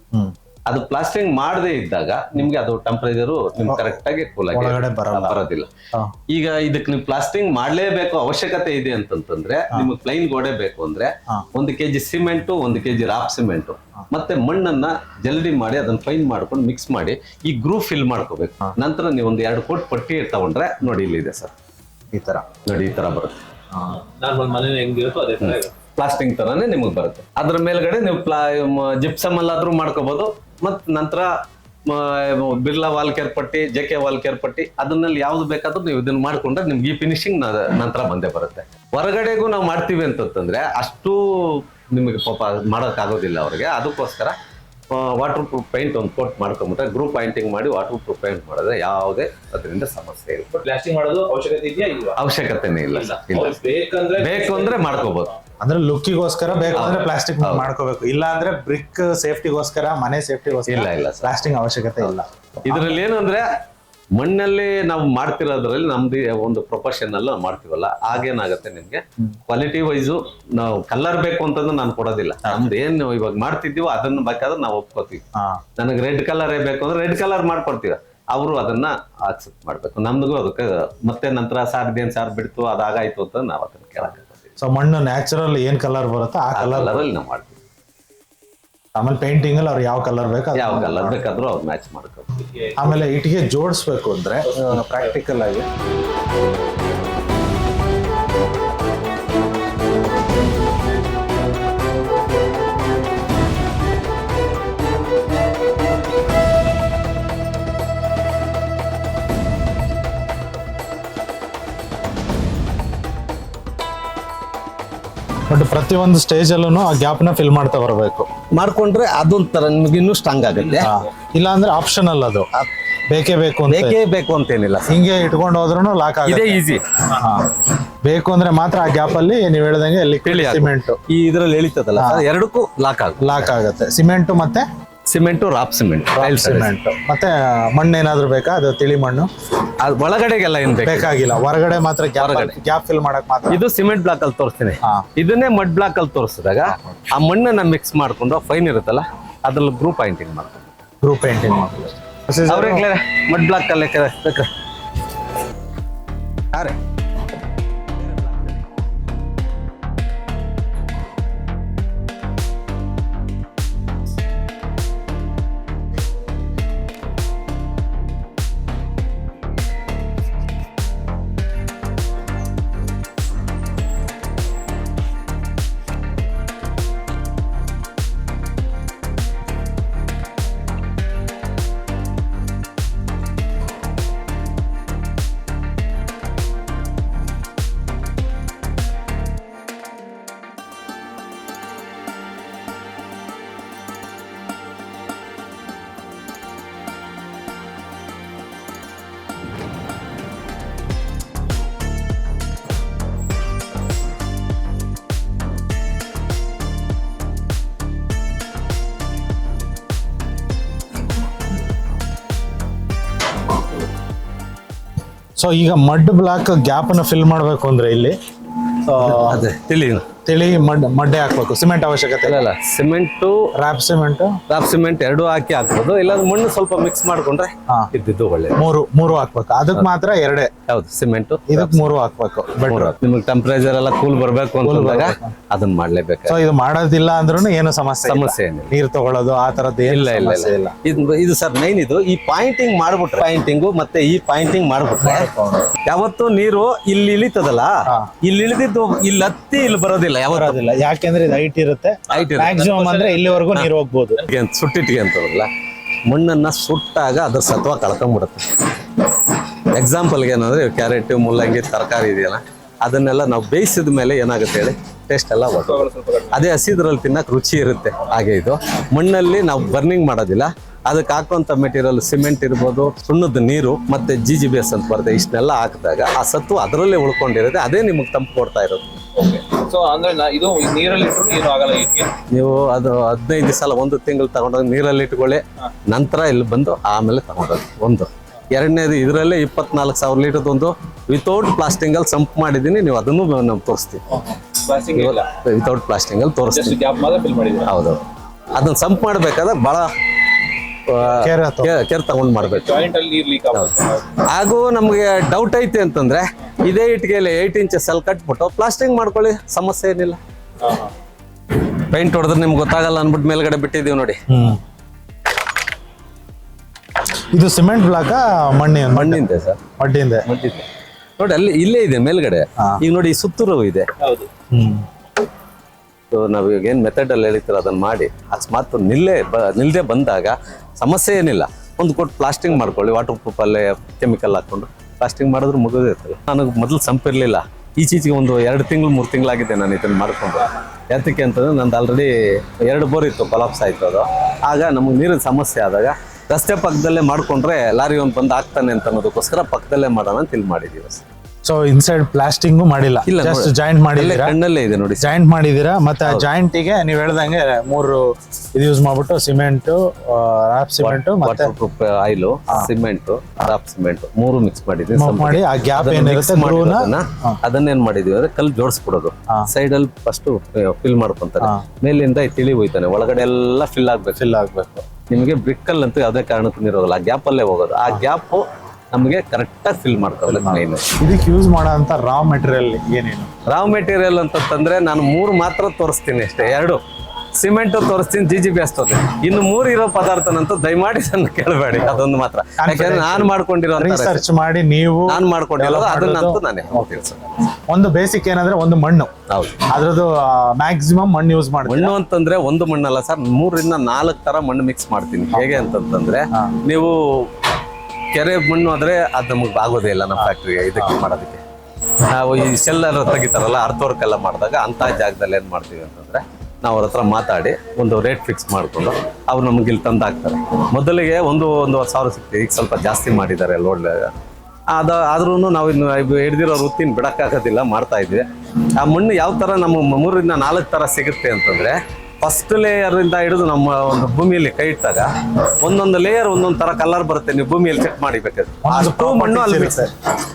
ಅದು ಪ್ಲಾಸ್ಟರಿಂಗ್ ಮಾಡದೇ ಇದ್ದಾಗ ನಿಮ್ಗೆ ಅದು ಟೆಂಪರೇಚರ್ ನಿಮ್ಗೆ ಕರೆಕ್ಟ್ ಆಗಿ ಕೂಲ್ ಆಗಿ ಒಳಗಡೆ ಬರಲ್ಲ. ಬರೋದಿಲ್ಲ. ಹಾ. ಈಗ ಇದಕ್ಕೆ ನೀವು ಪ್ಲಾಸ್ಟರಿಂಗ್ ಮಾಡ್ಲೇಬೇಕು ಅವಶ್ಯಕತೆ ಇದೆ ಅಂತಂತಂದ್ರೆ ನಿಮ್ಗೆ ಪ್ಲೈನ್ ಗೋಡೆ ಬೇಕು ಅಂದ್ರೆ ಹಾ. ಒಂದು ಕೆಜಿ ಸಿಮೆಂಟು ಒಂದು ಕೆಜಿ ರಾಪ್ ಸಿಮೆಂಟು ಮತ್ತೆ ಮಣ್ಣನ್ನ ಜಲ್ದಿ ಮಾಡಿ ಅದನ್ನ ಫೈನ್ ಮಾಡ್ಕೊಂಡು ಮಿಕ್ಸ್ ಮಾಡಿ ಈ ಗ್ರೂಪ್ ಫಿಲ್ ಮಾಡ್ಕೋಬೇಕು. ನಂತರ ನೀವು ಒಂದು ಎರಡು ಕೋಟ್ ಪಟ್ಟಿ ತಗೊಂಡ್ರೆ ನೋಡಿ ಇಲ್ಲಿದೆ ಸರ್. ಈ ತರ. ನೋಡಿ ಈ ತರ ಬರುತ್ತೆ. ನಾರ್ಮಲ್ ಮನೆ ಹೆಂಗಿರುತ್ತೋ ಅದೇ ತರ ಪ್ಲಾಸ್ಟಿಂಗ್ ತರಾನೇ ನಿಮಗೆ ಬರುತ್ತೆ. ಅದ್ರ ಮೇಲ್ಗಡೆ ನೀವು ಪ್ಲಾ ಜಿಪ್ಸಮ್ ಅಲ್ಲಾದ್ರೂ ಮಾಡ್ಕೋಬಹುದು ಮತ್ ನಂತರ Birla wall care putty J K wall care putty ಅದನ್ನಲ್ಲಿ ಯಾವ್ದು ಬೇಕಾದ್ರೂ ನೀವು ಇದನ್ನ ಮಾಡ್ಕೊಂಡ್ರೆ ನಿಮ್ಗೆ ಈ ಫಿನಿಶಿಂಗ್ ನಂತರ ಬಂದೇ ಬರುತ್ತೆ. ಹೊರಗಡೆಗೂ ನಾವು ಮಾಡ್ತೀವಿ ಅಂತಂದ್ರೆ ಅಷ್ಟು ನಿಮಗೆ ಪಾಪ ಮಾಡೋಕ್ಕಾಗೋದಿಲ್ಲ ಅವ್ರಿಗೆ. ಅದಕ್ಕೋಸ್ಕರ ವಾಟರ್ ಪ್ರೂಫ್ ಪೈಂಟ್ ಒಂದು ಕೋಟ್ ಮಾಡ್ಕೊಂಬಿಟ್ರೆ ಗ್ರೂಪ್ ಪೈಂಟಿಂಗ್ ಮಾಡಿ ವಾಟರ್ ಪ್ರೂಫ್ ಪೈಂಟ್ ಮಾಡಿದ್ರೆ ಯಾವುದೇ ಅದರಿಂದ ಸಮಸ್ಯೆ ಇಲ್ಲ. ಪ್ಲಾಸ್ಟಿಂಗ್ ಮಾಡೋದು ಅವಶ್ಯಕತೆ ಇದೆಯಾ ಅವಶ್ಯಕತೆನೇ ಇಲ್ಲ. ಬೇಕು ಅಂದ್ರೆ ಮಾಡ್ಕೋಬಹುದು ಅಂದ್ರೆ ಲುಕ್ಕಿಗೋಸ್ಕರ ಬೇಕು ಅಂದ್ರೆ ಪ್ಲಾಸ್ಟಿಕ್. ಮಾಡ್ಕೋಬೇಕು. ಇಲ್ಲ ಅಂದ್ರೆ ಬ್ರಿಕ್ ಸೇಫ್ಟಿಗೋಸ್ಕರ ಮನೆ ಸೇಫ್ಟಿಗೋಸ್ಕರ ಇಲ್ಲ, ಇಲ್ಲ. ಪ್ಲಾಸ್ಟಿಕ್ ಅವಶ್ಯಕತೆ ಇಲ್ಲ. ಇದ್ರಲ್ಲಿ ಏನಂದ್ರೆ ಮಣ್ಣಲ್ಲಿ ನಾವು ಮಾಡ್ತಿರೋದ್ರಲ್ಲಿ ನಮ್ದು ಒಂದು ಪ್ರೊಫೆಷನ್ ಅಲ್ಲ ನಾವು ಮಾಡ್ತೀವಲ್ಲ ಆಗೇನಾಗತ್ತೆ ನಿಮ್ಗೆ? ಕ್ವಾಲಿಟಿ ವೈಸು ನಾವು ಕಲರ್ ಬೇಕು ಅಂತಂದ್ರೆ ನಾನು ಕೊಡೋದಿಲ್ಲ. ನಮ್ದು ಏನು ಇವಾಗ ಮಾಡ್ತಿದ್ದೀವೋ ಅದನ್ನ ಬೇಕಾದ್ರೆ ನಾವು ಒಪ್ಕೋತೀವಿ. ನನಗೆ ರೆಡ್ ಕಲರೇ ಬೇಕು ಅಂದ್ರೆ ರೆಡ್ ಕಲರ್ ಮಾಡ್ಕೊಡ್ತೀವಿ. ಅವರು ಅದನ್ನ ಆಕ್ಸೆಪ್ಟ್ ಮಾಡ್ಬೇಕು. ನಮ್ದು ಅದಕ್ಕೆ ಮತ್ತೆ ನಂತರ ಸಾರ್ ಇದೇನ್ ಸಾರ್ ಬಿಡ್ತು ಅದಾಗಾಯ್ತು ಅಂತ ನಾವು ಅದನ್ನ ಕೇಳಕ್ಕೆ ಸೊ ಮಣ್ಣು ನ್ಯಾಚುರಲ್ ಏನ್ ಕಲರ್ ಬರುತ್ತೋ ಆ ಕಲರ್ ಅಲ್ಲಿ ನಾವು ಮಾಡ್ತೀವಿ. ಆಮೇಲೆ ಪೇಂಟಿಂಗ್ ಅಲ್ಲಿ ಅವ್ರು ಯಾವ ಕಲರ್ ಬೇಕು ಯಾವ ಕಲರ್ ಬೇಕಾದ್ರೂ ಅವ್ರು ಮ್ಯಾಚ್ ಮಾಡ್ಕೊಳ್ತೀವಿ ಆಮೇಲೆ ಇಟ್ಟಿಗೆ ಜೋಡಿಸ್ಬೇಕು ಅಂದ್ರೆ ಪ್ರಾಕ್ಟಿಕಲ್ ಆಗಿ. ಬಟ್ ಒಂದು ಸ್ಟೇಜ್ ಅಲ್ಲೂ ಆ ಗ್ಯಾಪ್ನ ಫಿಲ್ ಮಾಡ್ತಾ ಬರಬೇಕು. ಮಾಡ್ಕೊಂಡ್ರೆ ಅದೊಂಥರ ನಿಮ್ಗೆ ಇನ್ನೂ ಸ್ಟ್ರಾಂಗ್ ಆಗುತ್ತೆ. ಇಲ್ಲ ಅಂದ್ರೆ ಆಪ್ಷನಲ್ ಅದು. ಬೇಕೇ ಬೇಕು ಅಂತ. ಬೇಕೇ ಬೇಕು ಅಂತೇನಿಲ್ಲ ಹಿಂಗೆ ಇಟ್ಕೊಂಡು ಹೋದ್ರೂ ಲಾಕ್ ಆಗಿದೆ ಆಗುತ್ತೆ. ಈಸಿ. ಬೇಕು ಅಂದ್ರೆ ಮಾತ್ರ ಆ ಗ್ಯಾಪ್ ಅಲ್ಲಿ ನೀವು ಹೇಳ್ದಂಗೆ ಲಿಕ್ವಿಡ್ ಸಿಮೆಂಟ್ ಈ ಇದ್ರಲ್ಲಿ ಎಳಿತದಲ್ಲ ಎರಡಕ್ಕೂ ಲಾಕ್ ಆಗುತ್ತೆ. ಲಾಕ್ ಆಗುತ್ತೆ. ಸಿಮೆಂಟ್ ಮತ್ತೆ ಸಿಮೆಂಟು ರಾಪ್ ಸಿಮೆಂಟ್. ಸಿಮೆಂಟ್. ಮತ್ತೆ ಮಣ್ಣು ಏನಾದರೂ ಬೇಕಾ? ಅದು ತಿಳಿ ಮಣ್ಣು? ಒಳಗಡೆಗೆಲ್ಲ ಏನ್ ಬೇಕು? ಬೇಕಾಗಿಲ್ಲ. ಹೊರಗಡೆ ಮಾತ್ರ ಗ್ಯಾಪ್ ಹೊರಗಡೆ. ಗ್ಯಾಪ್ ಫಿಲ್ ಮಾಡಕ್ ಮಾತ್ರ. ಇದು ಸಿಮೆಂಟ್ ಬ್ಲಾಕ್ ಅಲ್ಲಿ ತೋರಿಸ್ತೀನಿ. ಇದನ್ನೇ ಮಡ್ ಬ್ಲಾಕ್ ಅಲ್ಲಿ ತೋರಿಸಿದಾಗ ಆ ಮಣ್ಣನ್ನ ಮಿಕ್ಸ್ ಮಾಡ್ಕೊಂಡು ಫೈನ್ ಇರುತ್ತಲ್ಲ ಅದ್ರಲ್ಲಿ ಗ್ರೂಪ್ ಪೈಂಟಿಂಗ್ ಮಾಡ್ಕೊಂಡು ಗ್ರೂಪ್ ಪೇಂಟಿಂಗ್ ಮಾಡ್ತೀವಿ ಮಡ್ ಬ್ಲಾಕ್ ಅಲ್ಲಿ ಬೇಕಾ? ಸೊ ಈಗ ಮಡ್ ಬ್ಲಾಕ್ ಗ್ಯಾಪ್ ಅನ್ನ ಫಿಲ್ ಮಾಡ್ಬೇಕು ಅಂದ್ರೆ ಇಲ್ಲಿ ಅದೇ. ತಿಳಿ ತಿಳಿ ಮಡ್ ಮಡ್ಡೆ ಹಾಕ್ಬೇಕು ಸಿಮೆಂಟ್ ಅವಶ್ಯಕತೆ ಇಲ್ಲ. ಇಲ್ಲ ಸಿಮೆಂಟು ರ್ಯಾಪ್ ಸಿಮೆಂಟ್? ರಾಪ್ ಸಿಮೆಂಟ್ ಎರಡು ಹಾಕಿ ಹಾಕ್ಬೋದು ಇಲ್ಲಾಂದ್ರೆ ಮಣ್ಣು ಸ್ವಲ್ಪ ಮಿಕ್ಸ್ ಮಾಡ್ಕೊಂಡ್ರೆ ಹಾ. ಇದ್ದಿದ್ದು ಒಳ್ಳೆ ಮೂರು ಮೂರು ಹಾಕ್ಬೇಕು. ಅದಕ್ಕೆ ಮಾತ್ರ ಎರಡೇ. ಹೌದು ಸಿಮೆಂಟ್ ಇದಕ್ಕೆ ಮೂರು ಹಾಕ್ಬೇಕು ಬೆಟರ್. ನಿಮಗೆ ಟೆಂಪರೇಚರ್ ಎಲ್ಲ ಕೂಲ್ ಬರ್ಬೇಕು ಅಂತಂದಾಗ ಅದನ್ನ ಮಾಡ್ಲೇಬೇಕು. ಸೊ ಇದು ಮಾಡೋದಿಲ್ಲ ಅಂದ್ರೂ ಏನು ಸಮಸ್ಯೆ ಇಲ್ಲ. ಸಮಸ್ಯೆ ಏನಿಲ್ಲ. ನೀರು ತಗೊಳ್ಳೋದು ಆ ತರದ್ದು ಏನು ಇಲ್ಲ ಇಲ್ಲ ಸಮಸ್ಯೆ ಇಲ್ಲ. ಇದು ಇದು ಸರ್ ಮೈನ್ ಇದು ಈ ಪಾಯಿಂಟಿಂಗ್ ಮಾಡ್ಬಿಟ್ರೆ ಪಾಯಿಂಟಿಂಗು ಮತ್ತೆ ಈ ಪಾಯಿಂಟಿಂಗ್ ಮಾಡ್ಬಿಟ್ರೆ ಯಾವತ್ತು ನೀರು ಇಲ್ಲಿ ಇಳಿತದಲ್ಲ ಇಲ್ಲಿ ಇಳಿದಿದ್ದು ಇಲ್ಲಿ ಹತ್ತಿ ಇಲ್ಲಿ ಬರೋದಿಲ್ಲ. ಬರೋದಿಲ್ಲ. ಯಾಕೆಂದ್ರೆ ಇದು ಹೈಟ್ ಇರುತ್ತೆ. Height ಇರುತ್ತೆ. ಮ್ಯಾಕ್ಸಿಮಮ್ ಅಂದ್ರೆ ಇಲ್ಲಿವರೆಗೂ ನೀರು ಹೋಗ್ಬೋದು. ಸುಟ್ಟಿಟ್ಟಿಗೆ ಅಂತದಲ್ಲ ಮಣ್ಣನ್ನ ಸುಟ್ಟಾಗ ಅದ್ರ ಸತ್ವ ಕಳ್ಕೊಂಡ್ಬಿಡುತ್ತೆ ಎಕ್ಸಾಂಪಲ್ಗೆ ಏನಂದ್ರೆ ಕ್ಯಾರೆಟ್ ಮುಲ್ಲಂಗಿ ತರಕಾರಿ ಇದೆಯಲ್ಲ ಅದನ್ನೆಲ್ಲ ನಾವು ಬೇಯಿಸಿದ ಮೇಲೆ ಏನಾಗುತ್ತೆ ಹೇಳಿ? ಟೇಸ್ಟ್ ಎಲ್ಲ ಹೊರ್ಟೋಗುತ್ತೆ. ಅದೇ ಹಸಿದ್ರಲ್ಲಿ ತಿನ್ನಕ್ ರುಚಿ ಇರುತ್ತೆ ಹಾಗೆ ಇದು. ಮಣ್ಣಲ್ಲಿ ನಾವು ಬರ್ನಿಂಗ್ ಮಾಡೋದಿಲ್ಲ. ಅದಕ್ಕೆ ಹಾಕುವಂಥ ಮೆಟೀರಿಯಲ್ ಸಿಮೆಂಟ್ ಇರ್ಬೋದು ಸುಣ್ಣದ ನೀರು ಮತ್ತೆ ಜಿ ಜಿ ಬಿ ಎಸ್ ಅಂತ ಬರುತ್ತೆ ಇಷ್ಟನ್ನೆಲ್ಲ ಹಾಕಿದಾಗ ಆ ಸತ್ವ ಅದರಲ್ಲೇ ಉಳ್ಕೊಂಡಿರುತ್ತೆ ಅದೇ ನಿಮಗೆ ತಂಪು ಕೊಡ್ತಾ ಇರೋದು. ಸೊ ಅಂದ್ರೆ ನಾ- ಇದು ನೀರಲ್ಲಿ ಇಟ್ರು ಏನು ಆಗಲ್ಲ ಇದಕ್ಕೆ ನೀವು ಅದು ಹದಿನೈದು ದಿವಸ ಅಲ್ಲ ಒಂದು ತಿಂಗಳು ತಗೊಂಡೋಗಿ ನೀರಲ್ಲಿ ಇಟ್ಕೊಳ್ಳಿ ನಂತರ ಇಲ್ಲಿ ಬಂದು ಆಮೇಲೆ ತಗೊಂಡೋಗಿ ಒಂದು. ಎರಡನೇದು ಇದರಲ್ಲೇ ಇಪ್ಪತ್ನಾಲ್ಕು ಸಾವಿರ ಲೀಟರ್ ಒಂದು ವಿತೌಟ್ ಪ್ಲಾಸ್ಟಿಂಗ್ ಅಲ್ಲಿ ಸಂಪ್ ಮಾಡಿದ್ದೀನಿ ನೀವು ಅದನ್ನು ನಮ್ಗೆ ತೋರಿಸ್ತೀವಿ. ವಿತೌಟ್ ಪ್ಲಾಸ್ಟಿಂಗ್ ಅಲ್ಲಿ ತೋರಿಸ್ತೀವಿ. ಹೌದು. ಅದನ್ನ ಸಂಪ್ ಮಾಡ್ಬೇಕಾದ್ರೆ ಬಹಳ ಕೇರ್ ತಗೊಂಡ್ ಮಾಡ್ಬೇಕು. ಅಲ್ಲಿ ನೀರ್ ಲೀಕ್ ಆಗುತ್ತೆ ಹಾಗೂ ನಮಗೆ ಡೌಟ್ ಐತೆ ಅಂತಂದ್ರೆ ಇದೇ ಇಟ್ಟಿಗೆ ಏಟ್ ಇಂಚಸ್ ಅಲ್ಲಿ ಕಟ್ಬಿಟ್ಟು ಪ್ಲಾಸ್ಟಿಂಗ್ ಮಾಡ್ಕೊಳ್ಳಿ ಸಮಸ್ಯೆ ಏನಿಲ್ಲ. ಪೈಂಟ್ ಹೊಡೆದ್ರೆ ನಿಮ್ಗೆ ಗೊತ್ತಾಗಲ್ಲ ಅನ್ಬಿಟ್ಟು ಮೇಲ್ಗಡೆ ಬಿಟ್ಟಿದೀವಿ ನೋಡಿ. ಇದು ಸಿಮೆಂಟ್ ಬ್ಲಾಕ್ ಮಣ್ಣಿ ಮಣ್ಣಿಂದೆ ಸರ್. ಮಡ್ಡಿಂದೆ. ನೋಡಿ ಅಲ್ಲಿ ಇಲ್ಲೇ ಇದೆ ಮೇಲ್ಗಡೆ. ಈಗ ನೋಡಿ ಸುತ್ತೂರು ಇದೆ. ಹೌದು. ಹ್ಮ್. ಸೊ ನಾವು ಈಗ ಏನು ಮೆಥಡ್ ಅಲ್ಲಿ ಹೇಳಿರ್ತೀರ ಅದನ್ನ ಮಾಡಿ ಅಕಸ್ಮಾತ್ ನಿಲ್ಲೇ ನಿಲ್ದೇ ಬಂದಾಗ ಸಮಸ್ಯೆ ಏನಿಲ್ಲ. ಒಂದು ಕೊಟ್ಟು ಪ್ಲಾಸ್ಟಿಂಗ್ ಮಾಡ್ಕೊಳ್ಳಿ ವಾಟರ್ ಪ್ರೂಫ್ ಅಲ್ಲೇ ಕೆಮಿಕಲ್ ಹಾಕೊಂಡು ಪ್ಲಾಸ್ಟಿಂಗ್ ಮಾಡಿದ್ರೆ ಮುಗಿದೇ ಇರ್ತದೆ. ನನಗೆ ಮೊದಲು ಸಂಪಿರಲಿಲ್ಲ. ಈಚೀಚೆಗೆ ಒಂದು ಎರಡು ತಿಂಗಳು, ಮೂರು ತಿಂಗಳಾಗಿದೆ ನಾನು ಇದನ್ನು ಮಾಡಿಕೊಂಡು. ಯಾತಕ್ಕೆ ಅಂತಂದ್ರೆ ನಂದು ಆಲ್ರೆಡಿ ಎರಡು ಬೋರ್ ಇತ್ತು ಕೊಲಾಪ್ಸ್ ಆಯ್ತು ಅದು. ಆಗ ನಮಗೆ ನೀರಿನ ಸಮಸ್ಯೆ ಆದಾಗ ರಸ್ತೆ ಪಕ್ಕದಲ್ಲೇ ಮಾಡಿಕೊಂಡ್ರೆ ಲಾರಿ ಒಂದು ಬಂದು ಆಗ್ತಾನೆ ಅಂತ ಅನ್ನೋದಕ್ಕೋಸ್ಕರ ಪಕ್ಕದಲ್ಲೇ ಮಾಡೋಣ ಅಂತ ಇಲ್ಲಿ ಮಾಡಿದ್ದೀವಿ ಸೊ ಇನ್ಸೈಡ್ ಪ್ಲಾಸ್ಟಿಂಗು ಮಾಡಿಲ್ಲ. ಇಲ್ಲ, ಜಸ್ಟ್ ಜಾಯಿಂಟ್ ಮಾಡಿದ್ರೆ ಮಾಡಿದ್ದೀರಾ? ಕಣ್ಣಲ್ಲೇ ಇದೆ ನೋಡಿ. ಜಾಯಿಂಟ್ ಮಾಡಿದೀರಾ ಮತ್ತೆ ಆ ಜಾಯಿಂಟಿಗೆ ನೀವು ಹೇಳ್ದಂಗೆ ಮೂರು ಇದು ಯೂಸ್ ಮಾಡ್ಬಿಟ್ಟು ಸಿಮೆಂಟು ರಾಪ್ ಸಿಮೆಂಟ್ ಮತ್ತೆ ಪ್ರೂಫ್ ಆಯಿಲು ಸಿಮೆಂಟ್ ರಾಪ್ ಸಿಮೆಂಟ್ ಮೂರು ಮಿಕ್ಸ್ ಮಾಡಿದ್ವಿ ಮಾಡಿ ಆ ಗ್ಯಾಪ್ ಏನಿರುತ್ತೆ ಅದನ್ನೇನ್ ಮಾಡಿದೀವಿ ಅಂದ್ರೆ ಕಲ್ ಜೋಡಿಸ್ಬಿಡೋದು. ಸೈಡ್ ಅಲ್ಲಿ ಫಸ್ಟ್ ಫಿಲ್ ಮಾಡ್ಕೊಂತಾರೆ. ಮೇಲಿಂದ ತಿಳಿ ಹೋಯ್ತಾನೆ. ಒಳಗಡೆ ಎಲ್ಲ ಫಿಲ್ ಆಗ್ಬೇಕು. ಫಿಲ್ ಆಗ್ಬೇಕು. ನಿಮಗೆ ಬ್ರಿಕ್ಕಲ್ ಅಂತೂ ಯಾವುದೇ ಕಾರಣಕ್ಕೂ ಇರೋದಿಲ್ಲ ಆ ಗ್ಯಾಪ್ ಅಲ್ಲೇ ಹೋಗೋದು. ಆ ಗ್ಯಾಪ್ ನಮಗೆ ಕರೆಕ್ಟಾಗಿ ಫಿಲ್ ಮಾಡ್ತಾರೆ ಮೈನ್ ಇದಕ್ಕೆ ಯೂಸ್ ಮಾಡೋ ಅಂತ ರಾ ಮೆಟೀರಿಯಲ್ ಏನೇನು? ರಾ ಮೆಟೀರಿಯಲ್ ಅಂತಂದ್ರೆ ನಾನು ಮೂರು ಮಾತ್ರ ತೋರಿಸ್ತೀನಿ ಅಷ್ಟೇ. ಎರಡು. ಸಿಮೆಂಟ್ ತೋರಿಸ್ತೀನಿ ಜಿ ಜಿ ಬಿ ಅಷ್ಟೊಂದು ಇನ್ನು ಮೂರು ಇರೋ ಪದಾರ್ಥನಂತೂ ದಯಮಾಡಿ ನನ್ನ ಕೇಳಬೇಡಿ. ಅದೊಂದು ಮಾತ್ರ. ಯಾಕಂದ್ರೆ ನಾನು ಮಾಡ್ಕೊಂಡಿರೋ ರಿಸರ್ಚ್ ಮಾಡಿ ನೀವು ನಾನು ಮಾಡ್ಕೊಂಡಿರೋದು ಅದನ್ನಂತೂ. ನಾನೇ ಒಂದು ಬೇಸಿಕ್ ಏನಂದ್ರೆ ಒಂದು ಮಣ್ಣು. ಹೌದು. ಅದ್ರದ್ದು ಮ್ಯಾಕ್ಸಿಮಮ್ ಮಣ್ಣು ಯೂಸ್ ಮಾಡಿ ಮಣ್ಣು ಅಂತಂದ್ರೆ ಒಂದು ಮಣ್ಣಲ್ಲ ಸರ್ ಮೂರರಿಂದ ನಾಲ್ಕು ತರ ಮಣ್ಣು ಮಿಕ್ಸ್ ಮಾಡ್ತೀನಿ. ಹೇಗೆ ಅಂತಂತಂದ್ರೆ ನೀವು ಕೆರೆ ಮಣ್ಣು ಆದರೆ ಅದು ನಮಗೆ ಆಗೋದೇ ಇಲ್ಲ ನಮ್ಮ ಫ್ಯಾಕ್ಟ್ರಿಗೆ ಇದಕ್ಕೆ ಮಾಡೋದಕ್ಕೆ. ನಾವು ಈ ಸೆಲ್ಲರ್ ತೆಗಿತಾರಲ್ಲ ಅರ್ಥವರ್ಕ್ ಎಲ್ಲ ಮಾಡಿದಾಗ ಅಂತ ಜಾಗದಲ್ಲಿ ಏನು ಮಾಡ್ತೀವಿ ಅಂತಂದರೆ ನಾವು ಅವ್ರ ಹತ್ರ ಮಾತಾಡಿ ಒಂದು ರೇಟ್ ಫಿಕ್ಸ್ ಮಾಡಿಕೊಂಡು ಅವ್ರು ನಮ್ಗೆ ಇಲ್ಲಿ ತಂದು ಹಾಕ್ತಾರೆ. ಮೊದಲಿಗೆ ಒಂದು ಒಂದುವರೆ ಸಾವಿರ ಸಿಕ್ತಿ, ಈಗ ಸ್ವಲ್ಪ ಜಾಸ್ತಿ ಮಾಡಿದ್ದಾರೆ ಲೋಡ್ ಅದು ಆದ್ರೂ ನಾವು ಇನ್ನು ಹಿಡ್ದಿರೋ ವೃತ್ತಿನ ಬಿಡೋಕ್ಕಾಗೋದಿಲ್ಲ, ಮಾಡ್ತಾ ಇದ್ವಿ. ಆ ಮಣ್ಣು ಯಾವ ಥರ ನಮ್ಮ ಮೂರರಿಂದ ನಾಲ್ಕು ಥರ ಸಿಗುತ್ತೆ ಅಂತಂದ್ರೆ ಫಸ್ಟ್ ಲೇಯರ್ ಇಂದ ಹಿಡಿದು ನಮ್ಮ ಒಂದು ಭೂಮಿಯಲ್ಲಿ ಕೈ ಇಟ್ಟಾಗ ಒಂದೊಂದು ಲೇಯರ್ ಒಂದೊಂದು ತರ ಕಲರ್ ಬರುತ್ತೆ. ನೀವು ಭೂಮಿಯಲ್ಲಿ ಚೆಕ್ ಮಾಡಿಬೇಕಾದ್ರೆ ಅಷ್ಟು ಮಣ್ಣು ಅಲ್ಲಿ ಮಿಕ್ಸ್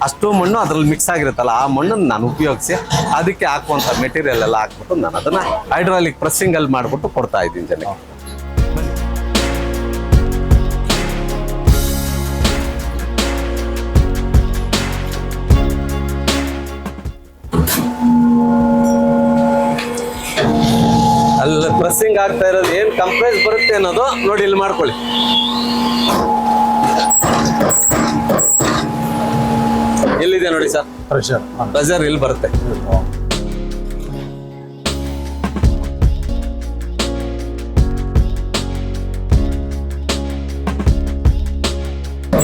ಅಷ್ಟು ಮಣ್ಣು ಅದ್ರಲ್ಲಿ ಮಿಕ್ಸ್ ಆಗಿರುತ್ತಲ್ಲ ಆ ಮಣ್ಣನ್ನು ನಾನು ಉಪಯೋಗಿಸಿ ಅದಕ್ಕೆ ಹಾಕುವಂತ ಮೆಟೀರಿಯಲ್ ಎಲ್ಲ ಹಾಕ್ಬಿಟ್ಟು ನಾನು ಅದನ್ನ ಹೈಡ್ರಾಲಿಕ್ ಪ್ರೆಸ್ಸಿಂಗ್ ಅಲ್ಲಿ ಮಾಡ್ಬಿಟ್ಟು ಕೊಡ್ತಾ ಇದ್ದೀನಿ ಜನಕ್ಕೆ. ಪ್ರೆಸ್ಸಿಂಗ್ ಆಗ್ತಾ ಇರೋದು ಏನ್ ಕಂಪ್ರೆಸ್ ಬರುತ್ತೆ ಅನ್ನೋದು ನೋಡಿ ಇಲ್ಲಿ ಮಾಡ್ಕೊಳ್ಳಿ. ಎಲ್ಲಿದೆ ನೋಡಿ ಸರ್? ಪ್ರೆಷರ್ ಪ್ರೆಷರ್ ಇಲ್ಲಿ ಬರುತ್ತೆ.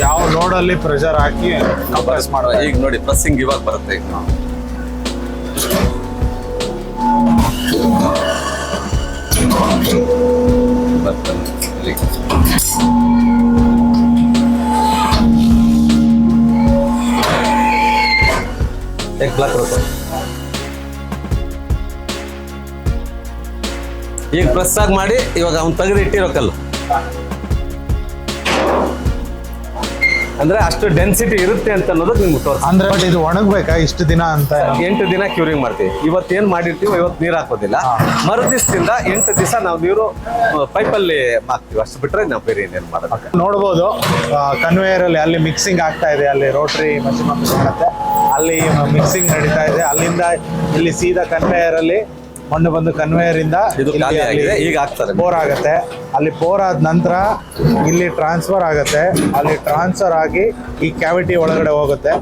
ಯಾವ ರೋಡ್ ಅಲ್ಲಿ ಪ್ರೆಷರ್ ಹಾಕಿ ಕಂಪ್ರೆಸ್ ಮಾಡೋ ಈಗ ನೋಡಿ ಪ್ರೆಸ್ಸಿಂಗ್ ಇವಾಗ ಬರುತ್ತೆ. ಈಗ ಬರ್ತದೆ ಇಲ್ಲಿಗೆ. एक ब्लॉक रखो ಈಗ ಪ್ರೆಸ್ ಆಗಿ ಮಾಡಿ ಇವಾಗ ಅವ್ನು ತೆಗೆದು ಇಟ್ಟಿರೋ ಅಂದ್ರೆ ಅಷ್ಟು ಡೆನ್ಸಿಟಿ ಇರುತ್ತೆ ಅಂತ ಅನ್ನೋದಕ್ಕೆ ನಿಮ್ಗೆ ತೋರಿಸ್ ಅಂದ್ರೆ ಬಟ್ ಇದು ಒಣಗ್ಬೇಕಾ? ಇಷ್ಟು ದಿನ ಅಂತ? ಎಂಟು ದಿನ ಕ್ಯೂರಿಂಗ್ ಮಾಡ್ತೀವಿ. ಇವತ್ತು ಏನ್ ಮಾಡಿರ್ತೀವಿ ಇವತ್ತು ನೀರು ಹಾಕೋದಿಲ್ಲ. ಮರುದಿವಸದಿಂದ ಎಂಟು ದಿವಸ ನಾವು ನೀರು ಪೈಪಲ್ಲಿ ಹಾಕ್ತೀವಿ. ಅಷ್ಟು ಬಿಟ್ರೆ ನಾವು ಬೇರೆ ಏನೇನು ಮಾಡೋದು ನೋಡ್ಬೋದು. ಕನ್ವೇಯರ್ ಅಲ್ಲಿ ಅಲ್ಲಿ ಮಿಕ್ಸಿಂಗ್ ಆಗ್ತಾ ಇದೆ. ಅಲ್ಲಿ ರೋಟ್ರಿ ಮಷಿನ್ ಮಾಡುತ್ತೆ ಅಲ್ಲಿ ಮಿಕ್ಸಿಂಗ್ ನಡೀತಾ ಇದೆ. ಅಲ್ಲಿಂದ ಇಲ್ಲಿ ಸೀದಾ ಕನ್ವೇಯರ್ ಅಲ್ಲಿ ಮಣ್ಣು ಬಂದು ಕನ್ವೇಯರ್ ಇಂದ ಇದು ಖಾಲಿ ಆಗಿದೆ, ಈಗ ಆಗ್ತಾರೆ ಬೋರ್ ಆಗುತ್ತೆ. ಅಲ್ಲಿ ಬೋರ್ ಆದ ನಂತರ ಇಲ್ಲಿ ಟ್ರಾನ್ಸ್ಫರ್ ಆಗುತ್ತೆ. ಅಲ್ಲಿ ಟ್ರಾನ್ಸ್ಫರ್ ಆಗಿ ಈ ಕ್ಯಾವಿಟಿ ಒಳಗಡೆ ಹೋಗುತ್ತೆ.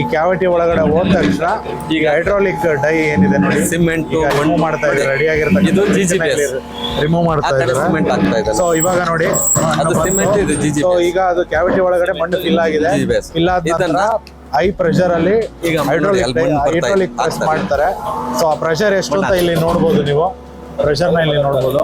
ಈ ಕ್ಯಾವಿಟಿ ಒಳಗಡೆ ಹೋದ ತಕ್ಷಣ ಈಗ ಹೈಡ್ರಾಲಿಕ್ ಡೈ ಏನಿದೆ ನೋಡಿ. ಸಿಮೆಂಟ್ ರಿಮೂವ್ ಮಾಡ್ತಾ ಇದ್ದಾರೆ. ರೆಡಿ ಇದು GGBS. ರಿಮೂವ್ ಮಾಡ್ತಾ ಇದ್ದಾರೆ. ಸೊ ಇವಾಗ ನೋಡಿ ಅದು ಸಿಮೆಂಟ್ ಈಗ ಅದು ಕ್ಯಾವಿಟಿ ಒಳಗಡೆ ಮಣ್ಣು ಫಿಲ್ ಆಗಿದೆ. ಫಿಲ್ ಆದ ನಂತರ ಹೈ ಪ್ರೆಷರ್ ಅಲ್ಲಿ ಈಗ ಹೈಡ್ರೋಲಿಕ್ ಹೈಡ್ರೋಲಿಕ್ ಪ್ರೆಸ್ ಮಾಡ್ತಾರೆ. ಸೊ ಆ ಪ್ರೆಷರ್ ಎಷ್ಟು ಅಂತ ಇಲ್ಲಿ ನೋಡ್ಬೋದು ನೀವು. ಪ್ರೆಷರ್ನ ಇಲ್ಲಿ ನೋಡ್ಬೋದು.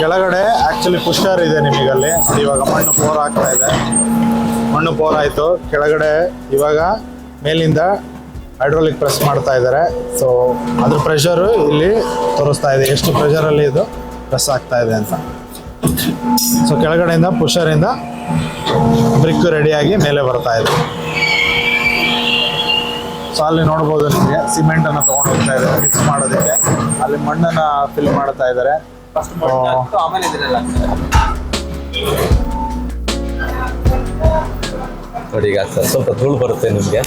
ಕೆಳಗಡೆ ಆಕ್ಚುಲಿ ಪುಷ್ಟರ್ ಇದೆ ನಿಮಗಲ್ಲಿ. ಅಲ್ಲಿ ಇವಾಗ ಮಣ್ಣು ಪೋರ್ ಆಗ್ತಾ ಇದೆ. ಮಣ್ಣು ಪೋರ್ ಆಯ್ತು. ಕೆಳಗಡೆ ಇವಾಗ ಮೇಲಿಂದ ಹೈಡ್ರೋಲಿಕ್ ಪ್ರೆಸ್ ಮಾಡ್ತಾ ಇದ್ದಾರೆ. ಸೊ ಅದ್ರ ಪ್ರೆಷರು ಇಲ್ಲಿ ತೋರಿಸ್ತಾ ಇದೆ. ಎಷ್ಟು ಪ್ರೆಷರಲ್ಲಿ ಇದು? ಪ್ರೆಸ್ ಆಗ್ತಾ ಇದೆ ಅಂತ. ಸೊ ಕೆಳಗಡೆಯಿಂದ ಪುಷರಿಂದ ಬ್ರಿಕ್ ರೆಡಿಯಾಗಿ ಮೇಲೆ ಬರ್ತಾ ಇದೆ. ಸೊ ಅಲ್ಲಿ ನೋಡ್ಬೋದು ನಿಮಗೆ ಸಿಮೆಂಟ್ ಅನ್ನು ತಗೊಂಡು ಹೋಗ್ತಾ ಇದ್ದಾರೆ ಮಿಕ್ಸ್ ಮಾಡೋದಕ್ಕೆ. ಅಲ್ಲಿ ಮಣ್ಣನ್ನ ಫಿಲ್ ಮಾಡ್ತಾ ಇದ್ದಾರೆ. ನೋಡಿ ಈಗ. ಸ್ವಲ್ಪ ಧೂಳು ಬರುತ್ತೆ ನಿಮಗೆ.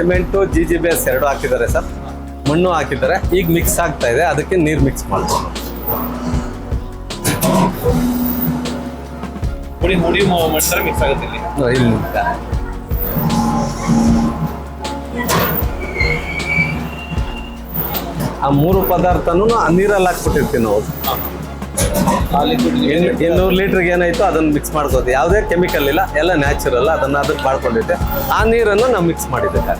ಸಿಮೆಂಟು ಜಿ ಜಿ ಬೇಸ್ ಎರಡು ಹಾಕಿದ್ದಾರೆ ಸರ್. ಮಣ್ಣು ಹಾಕಿದ್ದಾರೆ. ಈಗ ಮಿಕ್ಸ್ ಆಗ್ತಾ ಇದೆ. ಅದಕ್ಕೆ ನೀರು ಮಿಕ್ಸ್ ಮಾಡ್ಬೋದು. ಹುಡಿ ಹುಡಿ ಮಾಡ್ತಾರೆ ಮಿಕ್ಸ್ ಆಗುತ್ತೆ ಇಲ್ಲಿ. ನೋಡಿ, ಇಲ್ಲಿ. ಆ ಮೂರು ಪದಾರ್ಥನೂ ನೀರಲ್ಲಿ ಹಾಕ್ಬಿಟ್ಟಿರ್ತೀವಿ ನಾವು. ಇನ್ನೂರು ಲೀಟ್ರಿಗೆ ಏನಾಯ್ತು ಅದನ್ನ ಮಿಕ್ಸ್ ಮಾಡ್ಕೋತೀವಿ ಯಾವುದೇ ಕೆಮಿಕಲ್ ಇಲ್ಲ, ಎಲ್ಲ ನ್ಯಾಚುರಲ್ ಅದನ್ನ ಅದಕ್ಕೆ ಮಾಡ್ಕೊಂಡಿದ್ದೆ ಆ ನೀರನ್ನು ನಾವು ಮಿಕ್ಸ್ ಮಾಡಿದ್ದಕ್ಕೆ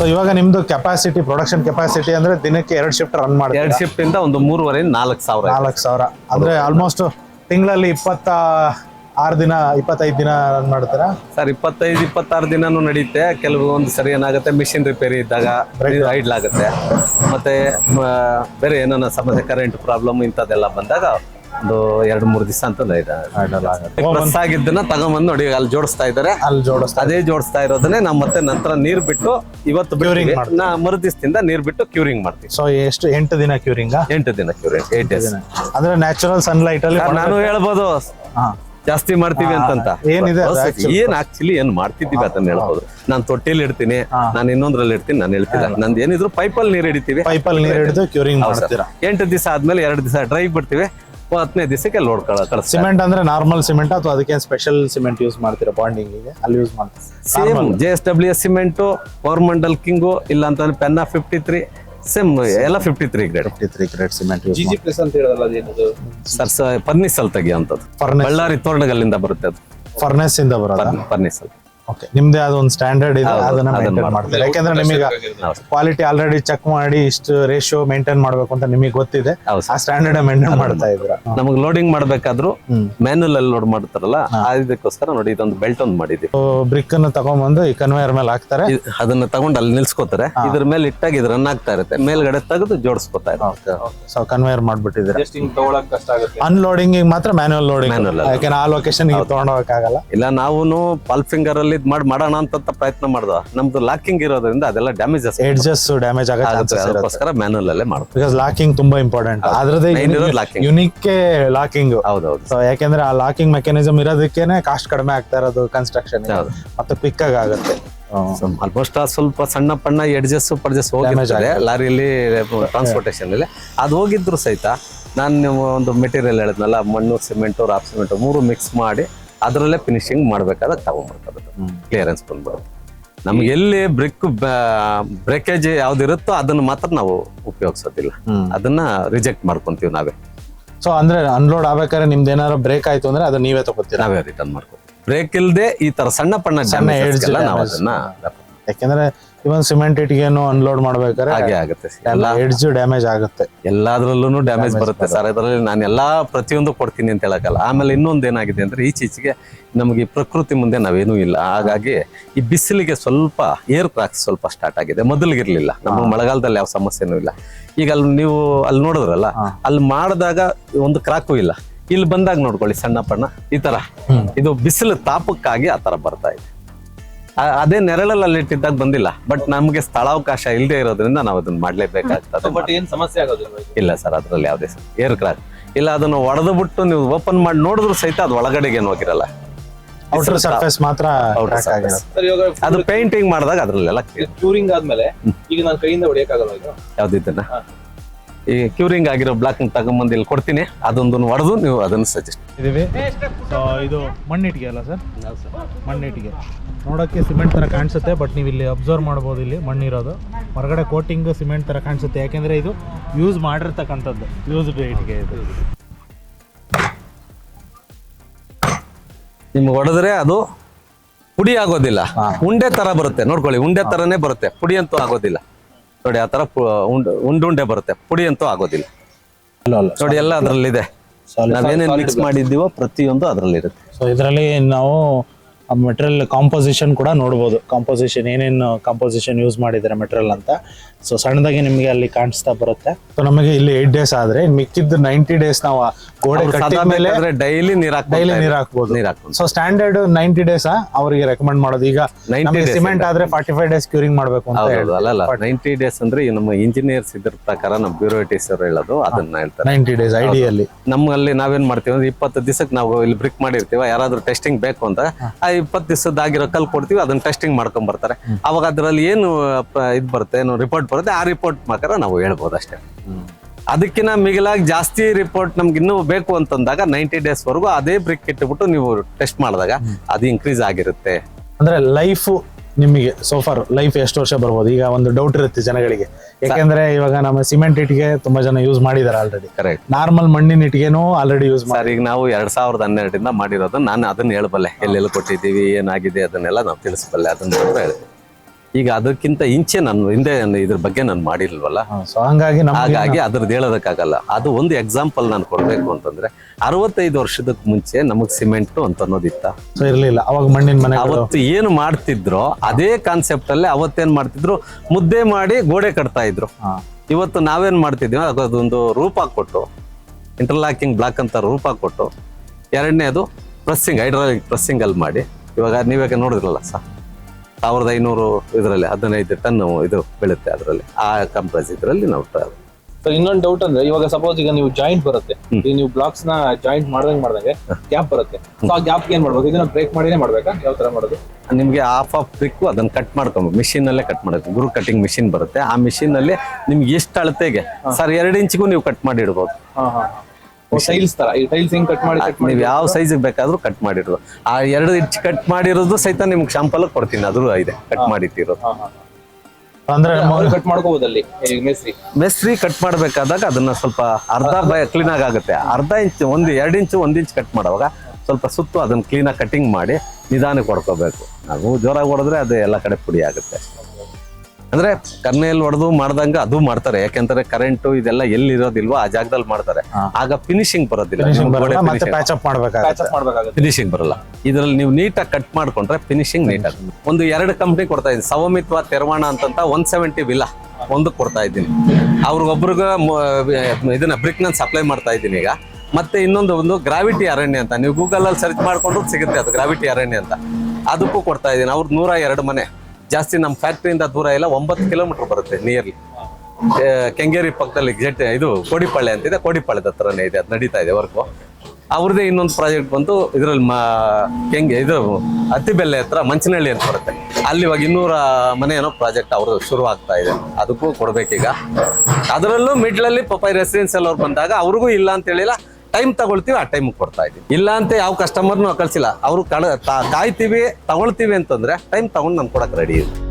ಸೊ ಇವಾಗ ನಿಮ್ದು ಕೆಪಾಸಿಟಿ ಪ್ರೊಡಕ್ಷನ್ ಕೆಪಾಸಿಟಿ ಅಂದ್ರೆ ದಿನಕ್ಕೆ ಎರಡು ಶಿಫ್ಟ್ ರನ್ ಮಾಡಿ ಎರಡು ಶಿಫ್ಟ್ ಇಂದ ಒಂದು ಮೂರುವರೆ ನಾಲ್ಕು ಸಾವಿರ ನಾಲ್ಕು ಸಾವಿರ. ಅಂದ್ರೆ ಆಲ್ಮೋಸ್ಟ್ ತಿಂಗಳಲ್ಲಿ ಇಪ್ಪತ್ತ ಆರು ದಿನ ಇಪ್ಪತ್ತೈದು ದಿನ ರನ್ ಮಾಡ್ತೀರಾ? ಸರ್ ಇಪ್ಪತ್ತೈದು ಇಪ್ಪತ್ತಾರು ದಿನನೂ ನಡೆಯುತ್ತೆ ಕೆಲವು ಒಂದು ಸರಿ ಏನಾಗುತ್ತೆ ಮಿಷಿನ್ ರಿಪೇರಿ ಇದ್ದಾಗ ಐಡ್ಲ್ ಆಗುತ್ತೆ. ಮತ್ತೆ ಬೇರೆ ಏನನ್ನ ಸಮಸ್ಯೆ ಕರೆಂಟ್ ಪ್ರಾಬ್ಲಮ್ ಇಂಥದ್ದೆಲ್ಲ ಬಂದಾಗ ಒಂದು ಎರಡು ಮೂರು ದಿವಸ ಅಂತ ಪ್ಲಸ್ ಆಗಿದ್ದನ್ನ ತಗೊಂಬಂದು ನೋಡಿ ಅಲ್ಲಿ ಜೋಡಿಸ್ತಾ ಇದ್ದಾರೆ ಅಲ್ಲಿ ಜೋಡಿಸ್ತಾ ಅದೇ ಜೋಡಿಸ್ತಾ ಇರೋದನ್ನೇ ನಾವು ಮತ್ತೆ ನಂತರ ನೀರು ಬಿಟ್ಟು ಇವತ್ತು ಕ್ಯೂರಿಂಗ್. ನಾ ಮರು ದಿವಸದಿಂದ ನೀರು ಬಿಟ್ಟು ಕ್ಯೂರಿಂಗ್ ಮಾಡ್ತೀವಿ ಸೊ ಎಷ್ಟು ಎಂಟು ದಿನ ಕ್ಯೂರಿಂಗ್ ಎಂಟು ದಿನ ಕ್ಯೂರಿಂಗ್ ಏಟ್ ಡೇಸ್ ಅಂದ್ರೆ ನ್ಯಾಚುರಲ್ ಸನ್ಲೈಟ್ ಅಲ್ಲಿ ನಾನು ಹೇಳ್ಬೋದು. ಜಾಸ್ತಿ ಮಾಡ್ತೀವಿ ಅಂತಂತ. ಏನಿದೆ ಏನ್ ಆಕ್ಚುಲಿ ಏನ್ ಮಾಡ್ತಿದ್ದೀವಿ ಅದನ್ನ ಹೇಳ್ಬೋದು. ನಾನು ತೊಟ್ಟಿಲಿ ಇಡ್ತೀನಿ ನಾನು ಇನ್ನೊಂದ್ರಲ್ಲಿ ಇಡ್ತೀನಿ ನಾನು ಹೇಳ್ತಿಲ್ಲ. ನಂದು ಏನಿದ್ರು ಪೈಪಲ್ ನೀರ್ ಹಿಡಿತೀವಿ. ಪೈಪಲ್ ನೀರ್ ಹಿಡಿದು ಕ್ಯೂರಿಂಗ್ ಮಾಡ್ತೀರಾ? ಎಂಟು ದಿವಸ ಆದ್ಮೇಲೆ ಎರಡು ದಿವಸ ಡ್ರೈ ಬಿಡ್ತೀವಿ. ಹತ್ತನೇ ದಿವಸಕ್ಕೆ ಲೋಡ್ ಸಿಮೆಂಟ್ ಅಂದ್ರೆ ನಾರ್ಮಲ್ ಸಿಮೆಂಟ್ ಅಥವಾ ಅದಕ್ಕೆ ಸ್ಪೆಷಲ್ ಸಿಮೆಂಟ್ ಯೂಸ್ ಮಾಡ್ತೀರಾ ಬಾಂಡಿಂಗ್ಗೆ? ಅಲ್ಲಿ ಯೂಸ್ ಮಾಡ್ತೀರಾ? Same J S W S cement power Mandal ಕಿಂಗು ಇಲ್ಲ ಅಂತಂದ್ರೆ ಪೆನ್ನ ಫಿಫ್ಟಿ ತ್ರೀ ಸೇಮ್ ಎಲ್ಲ fifty three grade fifty three grade cement use G plus ಅಂತ ಹೇಳಲ್ಲ ಅದೇನದು ಸರ್ ಪರ್ನಿಸಲ್ ತೆಗಿಯೋಂಥದ್ದು ಫರ್ನೆಸ್ ಬಳ್ಳಾರಿ ತೋರಣಗಲ್ಲಿಂದ ಬರುತ್ತೆ ಅದು. ಫರ್ನೆಸ್ ಇಂದ ಬರೋದು? ಪರ್ನಿಸಲ್. ಓಕೆ ನಿಮ್ದೇ ಅದು ಒಂದು ಸ್ಟ್ಯಾಂಡರ್ಡ್ ಇದೆ ಅದನ್ನ ಮೇಂಟೈನ್. ಮಾಡ್ತೀರಾ? ಯಾಕಂದ್ರೆ ನಿಮಗೆ ಕ್ವಾಲಿಟಿ ಆಲ್ರೆಡಿ ಚೆಕ್ ಮಾಡಿ ಇಷ್ಟು ರೇಷಿಯೋ ಮೇಂಟೈನ್ ಮಾಡ್ಬೇಕು ಅಂತ ನಿಮಗೆ ಗೊತ್ತಿದೆ. ಆ ಸ್ಟ್ಯಾಂಡರ್ಡ್ ಮೇಂಟೈನ್ ಮಾಡ್ತಾ ಇದ್ರ ನಮಗೆ ಲೋಡಿಂಗ್ ಮಾಡ್ಬೇಕಾದ್ರೂ ಮ್ಯಾನ್ಯಲ್ ಮ್ಯಾನುವಲ್ ಅಲ್ಲಿ ಲೋಡ್ ಮಾಡ್ತಾರಲ್ಲ ಅದಕ್ಕೋಸ್ಕರ ನೋಡಿ ಇದೊಂದು ಬೆಲ್ಟ್ ಒಂದು ಮಾಡಿದ್ವಿ ಬ್ರಿಕ್ ಅನ್ನು ತಗೊಂಡ್ಬಂದು ಈ ಕನ್ವೇಯರ್ ಮೇಲೆ ಹಾಕ್ತಾರೆ. ಅದನ್ನ ತಗೊಂಡು ಅಲ್ಲಿ ನಿಲ್ಸ್ಕೋತಾರೆ. ಇದ್ರ ಮೇಲೆ ಇಟ್ಟಾಗ ಇದು ರನ್ ಆಗ್ತಾ ಇರುತ್ತೆ. ಮೇಲ್ಗಡೆ ತೆಗೆದು ಜೋಡಿಸ್ಕೋತಾ ಇರುತ್ತೆ. ಸೊ ಕನ್ವೇಯರ್ ಮಾಡ್ಬಿಟ್ಟಿದ್ರೆ ಜಸ್ಟ್ ಹಿಂಗ್ ತಗೊಳಕ್ ಕಷ್ಟ ಆಗುತ್ತೆ. ಅನ್ಲೋಡಿಂಗ್ ಮಾತ್ರ ಮ್ಯಾನುವಲ್ ಲೋಡಿಂಗ್. ಯಾಕಂದ್ರೆ ಆ ಲೊಕೇಶನ್ ತಗೊಂಡ್ ಹೋಗಕ್ಕಾಗಲ್ಲ. ಇಲ್ಲ ನಾವು ಪಾಲ್ ಫಿಂಗರ್ ಅಲ್ಲಿ ಇದ್ ಮಾಡಿ ಮಾಡೋಣ ಅಂತ ಪ್ರಯತ್ನ ಮಾಡ್ದ. ನಮ್ದು ಲಾಕಿಂಗ್ ಇರೋದ್ರಿಂದ ಅದೆಲ್ಲ ಡ್ಯಾಮೇಜ್ ಎಡ್ಜಸ್ ಡ್ಯಾಮೇಜ್ ಆಗೋ ಆಗುತ್ತೆ ಅದಕ್ಕೋಸ್ಕರ ಮ್ಯಾನುವಲ್ ಅಲ್ಲೇ ಮಾಡ್ತೀವಿ. ಬಿಕಾಸ್ ಲಾಕಿಂಗ್ ತುಂಬಾ ಇಂಪಾರ್ಟೆಂಟ್ ಅದ್ರದ್ದೇ ಲಾಕಿಂಗ್. ಯುನಿಕ್ ಲಾಕಿಂಗ್ ಹೌದೌದು. ಸೊ ಯಾಕೆಂದ್ರೆ ಆ ಲಾಕಿಂಗ್ ಮೆಕ್ಯಾನಿಸಮ್ ಇರೋದಕ್ಕೇನೆ ಕಾಸ್ಟ್ ಕಡಿಮೆ ಆಗ್ತಾ ಇರೋದು ಕನ್ಸ್ಟ್ರಕ್ಷನ್. ಮತ್ತೆ ಕ್ವಿಕ್ ಆಗಿ ಆಗುತ್ತೆ. ಆಲ್ಮೋಸ್ಟ್ ಸ್ವಲ್ಪ ಸಣ್ಣ ಪಣ್ಣ ಎಡ್ಜಸ್ ಪಡ್ಜಸ್ ಹೋಗಿದ್ದಾರೆ ಲಾರಿಯಲ್ಲಿ ಟ್ರಾನ್ಸ್ಪೋರ್ಟೇಷನ್ ಅಲ್ಲಿ ಅದು ಹೋಗಿದ್ರು ಸಹಿತ ನಾನು ಒಂದು ಮೆಟೀರಿಯಲ್ ಹೇಳಿದ್ನಲ್ಲ ಮಣ್ಣು ಸಿಮೆಂಟು ರಾಪ್ ಸಿಮೆಂಟು ಮೂರು ಮಿಕ್ಸ್ ಮಾಡಿ ಅದರಲ್ಲೇ ಫಿನಿಶಿಂಗ್ ಮಾಡ್ಬೇಕಾದ್ರೆ ತಗೊಂಡ್ಬರ್ತದೆ ಕ್ಲಿಯರೆನ್ಸ್ ಬಂದ್ಬಿಡುತ್ತೆ ನಮ್ಗೆ ಎಲ್ಲಿ ಬ್ರಿಕ್ ಬ್ರೇಕೇಜ್ ಯಾವ್ದಿರುತ್ತೋ ಅದನ್ನ ಮಾತ್ರ ನಾವು ಉಪಯೋಗಿಸೋದಿಲ್ಲ. ಅದನ್ನ ರಿಜೆಕ್ಟ್ ಮಾಡ್ಕೊಂತೀವಿ ನಾವೇ. ಸೊ ಅಂದ್ರೆ ಅನ್ಲೋಡ್ ಆಗ್ಬೇಕಾದ್ರೆ ನಿಮ್ದು ಏನಾದ್ರು ಬ್ರೇಕ್ ಆಯ್ತು ಅಂದ್ರೆ ಅದನ್ನ ನೀವೇ ತಗೋತೀರಾ? ನಾವೇ ರಿಟರ್ನ್ ಮಾಡ್ಕೊತೀವಿ. ಬ್ರೇಕ್ ಇಲ್ದೆ ಈ ತರ ಸಣ್ಣ ಪಣ್ಣ ನಾವು ಅದನ್ನ ಯಾಕೆಂದ್ರೆ ಇವನ್ ಸಿಮೆಂಟ್ ಇಟ್ಗೆನು ಅನ್ಲೋಡ್ ಮಾಡ್ಬೇಕಾದ್ರೆ ಹಾಗೆ ಆಗುತ್ತೆ ಎಲ್ಲ ಹೆಡ್ಜ್ ಡ್ಯಾಮೇಜ್ ಆಗುತ್ತೆ. ಎಲ್ಲಾದ್ರಲ್ಲೂ ಡ್ಯಾಮೇಜ್ ಬರುತ್ತೆ ಸರ್. ಅದರಲ್ಲಿ ನಾನು ಎಲ್ಲಾ ಪ್ರತಿಯೊಂದು ಕೊಡ್ತೀನಿ ಅಂತ ಹೇಳಕ್ಕಲ್ಲ ಆಮೇಲೆ ಇನ್ನೊಂದು ಏನಾಗಿದೆ ಅಂದ್ರೆ ಈಚೀಚೆಗೆ ನಮಗೆ ಪ್ರಕೃತಿ ಮುಂದೆ ನಾವೇನೂ ಇಲ್ಲ. ಹಾಗಾಗಿ ಈ ಬಿಸಿಲಿಗೆ ಸ್ವಲ್ಪ ಏರ್ ಕ್ರಾಕ್ಸ್ ಸ್ವಲ್ಪ ಸ್ಟಾರ್ಟ್ ಆಗಿದೆ. ಮೊದಲಿಗಿರ್ಲಿಲ್ಲ. ನಮ್ಮ ಮಳೆಗಾಲದಲ್ಲಿ ಯಾವ ಸಮಸ್ಯೆನೂ ಇಲ್ಲ. ಈಗ ಅಲ್ಲಿ ನೀವು ಅಲ್ಲಿ ನೋಡಿದ್ರಲ್ಲ ಅಲ್ಲಿ ಮಾಡಿದಾಗ ಒಂದು ಕ್ರಾಕು ಇಲ್ಲ. ಇಲ್ಲಿ ಬಂದಾಗ ನೋಡ್ಕೊಳ್ಳಿ ಸಣ್ಣ ಪಣ್ಣ ಈ ತರ. ಇದು ಬಿಸಿಲು ತಾಪಕ್ಕಾಗಿ ಆ ತರ ಬರ್ತಾ ಇದೆ. ಅದೇ ನೆರಳಲ್ಲಿ ಇಟ್ಟಿದ್ದಾಗ ಬಂದಿಲ್ಲ. ಬಟ್ ನಮಗೆ ಸ್ಥಳಾವಕಾಶ ಇಲ್ಲದೆ ಇರೋದ್ರಿಂದ ನಾವು ಅದನ್ನ ಮಾಡ್ಲೇಬೇಕಾಗ್ತದೆ. ಬಟ್ ಏನ್ ಸಮಸ್ಯೆ ಆಗೋದಿಲ್ಲ ಇಲ್ಲ ಸರ್ ಅದ್ರಲ್ಲಿ ಯಾವುದೇ ಏರ್ ಕ್ರಾಕ್ ಇಲ್ಲ ಅದನ್ನು ಒಡೆದು ಬಿಟ್ಟು ನೀವು ಓಪನ್ ಮಾಡಿ ನೋಡಿದ್ರು ಸಹಿತ ಅದು ಒಳಗಡೆಗೆ ಏನು ಹೋಗಿರಲ್ಲ ಔಟರ್ ಸರ್ಫೇಸ್ ಮಾತ್ರ ಸರ್ ಅದು ಪೇಂಟಿಂಗ್ ಮಾಡಿದಾಗ ಅದ್ರಲ್ಲೆಲ್ಲ ಕ್ಯೂರಿಂಗ್ ಆದ್ಮೇಲೆ ಈಗ ನಾನು ಕೈಯಿಂದ ಹೊಡೆಯಕ್ಕಾಗಲ್ಲ ಇದು? ಯಾವ್ದಿದ್ದನ್ನ? ಈ ಕ್ಯೂರಿಂಗ್ ಆಗಿರೋ ಬ್ಲಾಕ್ ತಗೊಂಬಂದು ಇಲ್ಲಿ ಕೊಡ್ತೀನಿ. ಅದೊಂದು ಹೊಡೆದು ನೀವು ಅದನ್ನ ಸಜೆಸ್ಟ್ ಇದೀವಿ ಇದು ಮಣ್ಣಿಟ್ಟಿಗೆ ಅಲ್ಲ ಸರ್. ಮಣ್ಣಿಟ್ಟಿಗೆ. ನೋಡೋಕ್ಕೆ ಸಿಮೆಂಟ್ ಥರ ಕಾಣಿಸುತ್ತೆ ಬಟ್ ನೀವು ಇಲ್ಲಿ ಅಬ್ಸರ್ವ್ ಮಾಡ್ಬೋದು ಇಲ್ಲಿ ಮಣ್ಣಿರೋದು. ಹೊರಗಡೆ ಕೋಟಿಂಗ್ ಸಿಮೆಂಟ್ ಥರ ಕಾಣಿಸುತ್ತೆ. ಯಾಕೆಂದರೆ ಇದು ಯೂಸ್ ಮಾಡಿರ್ತಕ್ಕಂಥದ್ದು ಯೂಸ್ಡ್ ಡೇಟ್ಗೆ ಇದು. ನಿಮ್ಗೆ ಹೊಡೆದ್ರೆ ಅದು ಪುಡಿ ಆಗೋದಿಲ್ಲ. ಉಂಡೆ ತರ ಬರುತ್ತೆ. ನೋಡ್ಕೊಳ್ಳಿ ಉಂಡೆ ತರನೇ ಬರುತ್ತೆ. ಪುಡಿ ಅಂತೂ ಆಗೋದಿಲ್ಲ. ನೋಡಿ ಆ ತರ ಉಂಡು ಉಂಡೆ ಉಂಡುಂಡೆ ಬರುತ್ತೆ. ಪುಡಿ ಅಂತೂ ಆಗೋದಿಲ್ಲ. ನೋಡಿ ಎಲ್ಲ ಅದ್ರಲ್ಲಿದೆ. ನಾವೇನೇನು ಮಿಕ್ಸ್ ಮಾಡಿದ್ದೀವೋ ಪ್ರತಿಯೊಂದು ಅದ್ರಲ್ಲಿರುತ್ತೆ. ಸೊ ಇದರಲ್ಲಿ ನಾವು ಮೆಟೀರಿಯಲ್ ಕಾಂಪೋಸಿಷನ್ ಕೂಡ ನೋಡ್ಬೋದು. ಕಾಂಪೋಸಿಷನ್ ಏನೇನು ಕಾಂಪೋಸಿಷನ್ ಯೂಸ್ ಮಾಡಿದ್ದಾರೆ ಮೆಟೀರಿಯಲ್ ಅಂತ. ಸೊ ಸಣ್ಣದಾಗಿ ನಿಮಗೆ ಅಲ್ಲಿ ಕಾಣಿಸ್ತಾ ಬರುತ್ತೆ. ಸೊ ನಮಗೆ ಇಲ್ಲಿ ಏಟ್ ಡೇಸ್ ಆದ್ರೆ ಮಿಕ್ಕಿದ್ದು ನೈಂಟಿ ಡೇಸ್ ನಾವು ಗೋಡೆ ಕಟ್ಟಿದ ಮೇಲೆ ಡೈಲಿ ನೀರ್ ಡೈಲಿ ನೀರು ಹಾಕ್ಬೋದು. ನೀರು ಹಾಕ್ಬೋದು ಸೊ ಸ್ಟ್ಯಾಂಡರ್ಡ್ ನೈಂಟಿ ಡೇಸ್ ಅವರಿಗೆ ರೆಕಮೆಂಡ್ ಮಾಡೋದು. ಈಗ 90 days ಸಿಮೆಂಟ್ ಆದ್ರೆ ಫಾರ್ಟಿ ಫೈವ್ ಡೇಸ್ ಕ್ಯೂರಿಂಗ್ ಮಾಡಬೇಕು ಅಂತ ಅಲ್ಲಲ್ಲ ನೈಂಟಿ ಡೇಸ್ ಅಂದ್ರೆ ನಮ್ಮ ಇಂಜಿನಿಯರ್ಸ್ ಇದ್ರ ಪ್ರಕಾರ ನಮ್ಮ ಬ್ಯೂರೋಟಿಸ್ ಅವರು ಹೇಳೋದು ಅದನ್ನ ಹೇಳ್ತಾರೆ. ನೈಂಟಿ ಡೇಸ್ ಐಡಿಯಲ್ಲಿ ನಮ್ಮಲ್ಲಿ ನಾವೇನ್ ಮಾಡ್ತೀವಿ ಅಂದ್ರೆ ಇಪ್ಪತ್ತು ದಿವಸಕ್ಕೆ ನಾವು ಇಲ್ಲಿ ಬ್ರಿಕ್ ಮಾಡಿರ್ತೀವಿ ಯಾರಾದ್ರೂ ಟೆಸ್ಟಿಂಗ್ ಬೇಕು ಅಂತ. ಆ ಇಪ್ಪತ್ತು ದಿವಸದಾಗಿರೋ ಕಲ್ ಕೊಡ್ತೀವಿ, ಅದನ್ನ ಟೆಸ್ಟಿಂಗ್ ಮಾಡ್ಕೊಂಡ್ ಬರ್ತಾರೆ. ಅವಾಗ ಅದರಲ್ಲಿ ಏನು ಇದು ಬರುತ್ತೆ, ಏನು ರಿಪೋರ್ಟ್ ಬರುತ್ತೆ, ಆ ರಿಪೋರ್ಟ್ ಮಾತ್ರ ನಾವು ಹೇಳ್ಬೋದು ಅಷ್ಟೇ. ಅದಕ್ಕಿಂತ ಮಿಗಿಲಾಗಿ ಜಾಸ್ತಿ ರಿಪೋರ್ಟ್ ನಮ್ಗೆ ಇನ್ನೂ ಬೇಕು ಅಂತಂದಾಗ ನೈಂಟಿ ಡೇಸ್ ವರೆಗೂ ಅದೇ ಬ್ರಿಕ್ ಇಟ್ಬಿಟ್ಟು ನೀವು ಟೆಸ್ಟ್ ಮಾಡಿದಾಗ ಅದು ಇನ್ಕ್ರೀಸ್ ಆಗಿರುತ್ತೆ. ಅಂದ್ರೆ ಲೈಫ್ ನಿಮಗೆ ಸೋಫಾರ್ ಲೈಫ್ ಎಷ್ಟು ವರ್ಷ ಬರ್ಬೋದು? ಈಗ ಒಂದು ಡೌಟ್ ಇರುತ್ತೆ ಜನಗಳಿಗೆ. ಯಾಕೆಂದ್ರೆ ಇವಾಗ ನಮ್ಮ ಸಿಮೆಂಟ್ ಇಟ್ಟಿಗೆ ತುಂಬಾ ಜನ ಯೂಸ್ ಮಾಡಿದಾರೆ ಆಲ್ರೆಡಿ ಕರೆಕ್ಟ್ ನಾರ್ಮಲ್ ಮಣ್ಣಿನ ಇಟ್ಟಿಗೆನೂ ಆಲ್ರೆಡಿ ಯೂಸ್ ಮಾಡಿ ಸರ್ ಈಗ ನಾವು ಎರಡ್ ಸಾವಿರದ ಹನ್ನೆರಡರಿಂದ ಮಾಡಿರೋದು ನಾನು ಅದನ್ನ ಹೇಳಬಲ್ಲೆ. ಎಲ್ಲೆಲ್ಲಿ ಕೊಟ್ಟಿದ್ದೀವಿ ಏನಾಗಿದೆ ಅದನ್ನೆಲ್ಲ ನಾವು ತಿಳಿಸಬಲ್ಲೆ. ಅದನ್ನ ಮಾತ್ರ ಹೇಳ್ತೀನಿ. ಈಗ ಅದಕ್ಕಿಂತ ಇಂಚೆ ನಾನು ಹಿಂದೆ ಇದ್ರ ಬಗ್ಗೆ ನಾನು ಮಾಡಿಲ್ವಲ್ಲ? ಸೊ ಹಂಗಾಗಿ ಹಾಗಾಗಿ ಅದ್ರದ್ದು ಹೇಳೋದಕ್ಕಾಗಲ್ಲ. ಅದು ಒಂದು ಎಕ್ಸಾಂಪಲ್ ನಾನು ಕೊಡ್ಬೇಕು ಅಂತಂದ್ರೆ ಅರವತ್ತೈದು ವರ್ಷದಕ್ಕೆ ಮುಂಚೆ ನಮಗ್ ಸಿಮೆಂಟ್ ಅಂತ ಅನ್ನೋದಿತ್ತ. ಸೊ ಇರ್ಲಿಲ್ಲ. ಅವಾಗ ಮಣ್ಣಿನ ಮನೆ ಅವತ್ತು ಏನು ಮಾಡ್ತಿದ್ರೋ ಅದೇ ಕಾನ್ಸೆಪ್ಟ್ ಅಲ್ಲೇ ಅವತ್ತೇನ್ ಮಾಡ್ತಿದ್ರು ಮುದ್ದೆ ಮಾಡಿ ಗೋಡೆ ಕಟ್ತಾ ಇದ್ರು. ಇವತ್ತು ನಾವೇನ್ ಮಾಡ್ತಿದ್ವಿ ಅದೊಂದು ರೂಪ ಕೊಟ್ಟು ಇಂಟರ್ಲಾಕಿಂಗ್ ಬ್ಲಾಕ್ ಅಂತ ರೂಪ ಕೊಟ್ಟು ಎರಡನೇದು ಪ್ರೆಸ್ಸಿಂಗ್ ಹೈಡ್ರಾಲಿಕ್ ಪ್ರೆಸ್ಸಿಂಗ್ ಅಲ್ಲಿ ಮಾಡಿ. ಇವಾಗ ನೀವಾಗ ನೋಡಿದ್ರಲ್ಲ ಸರ್? ಸಾವಿರದ ಐನೂರು ಇದರಲ್ಲಿ ಹದಿನೈದು ಟನ್ ಇದು ಬೆಳುತ್ತೆ ಅದರಲ್ಲಿ. ಆ ಕಂಪ್ರೆಸ್ ಇದರಲ್ಲಿ ನಾವು ಸರ್ ಇನ್ನೊಂದು ಡೌಟ್ ಅಂದ್ರೆ ಇವಾಗ ಸಪೋಸ್ ಈಗ ನೀವು ಜಾಯಿಂಟ್ ಬರುತ್ತೆ. ಈಗ ನೀವು ಬ್ಲಾಕ್ಸ್ನ ಜಾಯಿಂಟ್ ಮಾಡ್ದಂಗೆ ಮಾಡ್ದಂಗೆ ಗ್ಯಾಪ್ ಬರುತ್ತೆ. ಸೊ ಆ ಗ್ಯಾಪ್ ಏನ್ ಮಾಡ್ಬೇಕು? ಇದನ್ನ ಬ್ರೇಕ್ ಮಾಡಿನೇ ಮಾಡ್ಬೇಕಾ? ಯಾವ ತರ ಮಾಡೋದು? ನಿಮಗೆ ಆಫ್ ಆಫ್ ಬ್ರಿಕ್ ಅದನ್ನ ಕಟ್ ಮಾಡ್ಕೊಂಡು ಮಿಷಿನ್ ಅಲ್ಲೇ ಕಟ್ ಮಾಡಬೇಕು ಗುರು ಕಟಿಂಗ್ ಮಿಷಿನ್ ಬರುತ್ತೆ. ಆ ಮಿಷಿನ್ ಅಲ್ಲಿ ನಿಮ್ಗೆ ಎಷ್ಟು ಅಳತೆಗೆ? ಸರ್ ಎರಡು ಇಂಚಿಗೂ ನೀವು ಕಟ್ ಮಾಡಿ ಇಡ್ಬೋದು ಹಾ ಹಾ. ಟೈಲ್ಸ್ ತರ. ಈ ಟೈಲ್ಸ್ ಹೆಂಗ್ ಕಟ್ ಮಾಡಿ ಕಟ್ ಮಾಡಿ ನೀವು ಯಾವ ಸೈಜ್ ಬೇಕಾದ್ರೂ ಕಟ್ ಮಾಡಿರೋದು. ಆ ಎರಡು ಇಂಚ್ ಕಟ್ ಮಾಡಿರೋದು ಸಹಿತ ನಿಮ್ಗೆ ಶಾಂಪಲ್ ಕೊಡ್ತೀನಿ. ಅದ್ರೂ ಇದೆ ಕಟ್ ಮಾಡಿಟ್ಟಿರೋದು ಅಂದ್ರೆ ಕಟ್ ಮಾಡ್ಕೋಬಹುದಲ್ಲಿ ಮೇಸ್ತ್ರಿ? ಮೇಸ್ತ್ರಿ ಮೆಸ್ರಿ ಕಟ್ ಮಾಡ್ಬೇಕಾದಾಗ ಅದನ್ನ ಸ್ವಲ್ಪ ಅರ್ಧ ಬೈ ಕ್ಲೀನ್ ಆಗುತ್ತೆ ಅರ್ಧ ಇಂಚ್ ಒಂದ್ ಎರಡ್ ಇಂಚು ಒಂದ್ ಇಂಚ್ ಕಟ್ ಮಾಡುವಾಗ ಸ್ವಲ್ಪ ಸುತ್ತು ಅದನ್ನ ಕ್ಲೀನಾಗಿ ಕಟಿಂಗ್ ಮಾಡಿ ನಿಧಾನಕ್ಕೆ ಹೊಡ್ಕೋಬೇಕು. ನಾವು ಜೋರಾಗಿ ಹೊಡೆದ್ರೆ ಅದು ಎಲ್ಲ ಕಡೆ ಪುಡಿ ಆಗುತ್ತೆ. ಅಂದ್ರೆ ಕರ್ನೆಯಲ್ಲಿ ಹೊಡೆದು ಮಾಡ್ದಂಗ ಅದು ಮಾಡ್ತಾರೆ. ಯಾಕೆಂದ್ರೆ ಕರೆಂಟ್ ಇದೆಲ್ಲ ಎಲ್ಲಿ ಇರೋದಿಲ್ವೋ ಆ ಜಾಗದಲ್ಲಿ ಮಾಡ್ತಾರೆ. ಆಗ ಫಿನಿಶಿಂಗ್ ಬರೋದಿಲ್ಲ. ಫಿನಿಶಿಂಗ್ ಬರಲ್ಲ ಇದ್ರಲ್ಲಿ ನೀವು ನೀಟಾಗಿ ಕಟ್ ಮಾಡ್ಕೊಂಡ್ರೆ ಫಿನಿಶಿಂಗ್ ನೀಟಾಗಿ ಒಂದು ಎರಡು ಕಂಪ್ನಿ ಕೊಡ್ತಾ ಇದ್ದೀನಿ. ಸವಮಿತ್ವ ತೆರವಾಣ ಅಂತ ಒನ್ ಸೆವೆಂಟಿ ವಿಲ್ಲ ಒಂದು ಕೊಡ್ತಾ ಇದ್ದೀನಿ. ಅವ್ರಿಗೊಬ್ರಿಗ ಇದನ್ನ ಬ್ರಿಕ್ ನಾನು ಸಪ್ಲೈ ಮಾಡ್ತಾ ಇದ್ದೀನಿ ಈಗ. ಮತ್ತೆ ಇನ್ನೊಂದು ಒಂದು ಗ್ರಾವಿಟಿ ಅರಣ್ಯ ಅಂತ. ನೀವು ಗೂಗಲ್ ಅಲ್ಲಿ ಸರ್ಚ್ ಮಾಡ್ಕೊಂಡ್ರು ಸಿಗುತ್ತೆ ಅದು ಗ್ರಾವಿಟಿ ಅರಣ್ಯ ಅಂತ. ಅದಕ್ಕೂ ಕೊಡ್ತಾ ಇದ್ದೀನಿ. ಅವ್ರದ್ದು ನೂರ ಎರಡು ಮನೆ. ಜಾಸ್ತಿ ನಮ್ಮ ಫ್ಯಾಕ್ಟ್ರಿಯಿಂದ ದೂರ ಇಲ್ಲ, ಒಂಬತ್ತು ಕಿಲೋಮೀಟರ್ ಬರುತ್ತೆ ನಿಯರ್ಲಿ ಕೆಂಗೇರಿ ಪಕ್ಕದಲ್ಲಿ ಜೆಟ್ ಇದು ಕೋಡಿಪಾಳ್ಯ ಅಂತಿದೆ ಕೋಡಿಪಾಳೆದ ಹತ್ರನೇ ಇದೆ, ಅದು ನಡೀತಾ ಇದೆ ವರ್ಕು ಅವ್ರದ್ದೇ ಇನ್ನೊಂದು ಪ್ರಾಜೆಕ್ಟ್ ಬಂದು ಇದರಲ್ಲಿ ಮಾ, ಕೆಂಗೆ, ಇದು ಅತ್ತಿಬೆಲ್ಲೆ ಹತ್ರ ಮಂಚನಹಳ್ಳಿ ಅಂತ ಬರುತ್ತೆ. ಅಲ್ಲಿ ಇವಾಗ ಇನ್ನೂರ ಮನೆ ಏನೋ ಪ್ರಾಜೆಕ್ಟ್ ಅವರು ಶುರು ಆಗ್ತಾ ಇದೆ. ಅದಕ್ಕೂ ಕೊಡಬೇಕೀಗ. ಅದರಲ್ಲೂ ಮಿಡ್ಲಲ್ಲಿ ಪಪಾಯಿ ರೆಸಿಡೆನ್ಸಿಯಲ್ ಅವ್ರು ಬಂದಾಗ ಅವ್ರಿಗೂ ಇಲ್ಲ ಅಂತ ಹೇಳಿಲ್ಲ ಟೈಮ್ ತಗೊಳ್ತೀವಿ, ಆ ಟೈಮ್ ಕೊಡ್ತಾ ಇದೀವಿ ಇಲ್ಲ ಅಂತ ಯಾವ ಕಸ್ಟಮರ್ನು ಕಳ್ಸಿಲ್ಲ. ಅವರು ಕಾಯ್ತೀವಿ, ತಗೊಳ್ತೀವಿ ಅಂತಂದ್ರೆ ಟೈಮ್ ತಗೊಂಡು ನಮ್ಗೆ ಕೊಡಕ್ಕೆ ರೆಡಿ ಇದೆ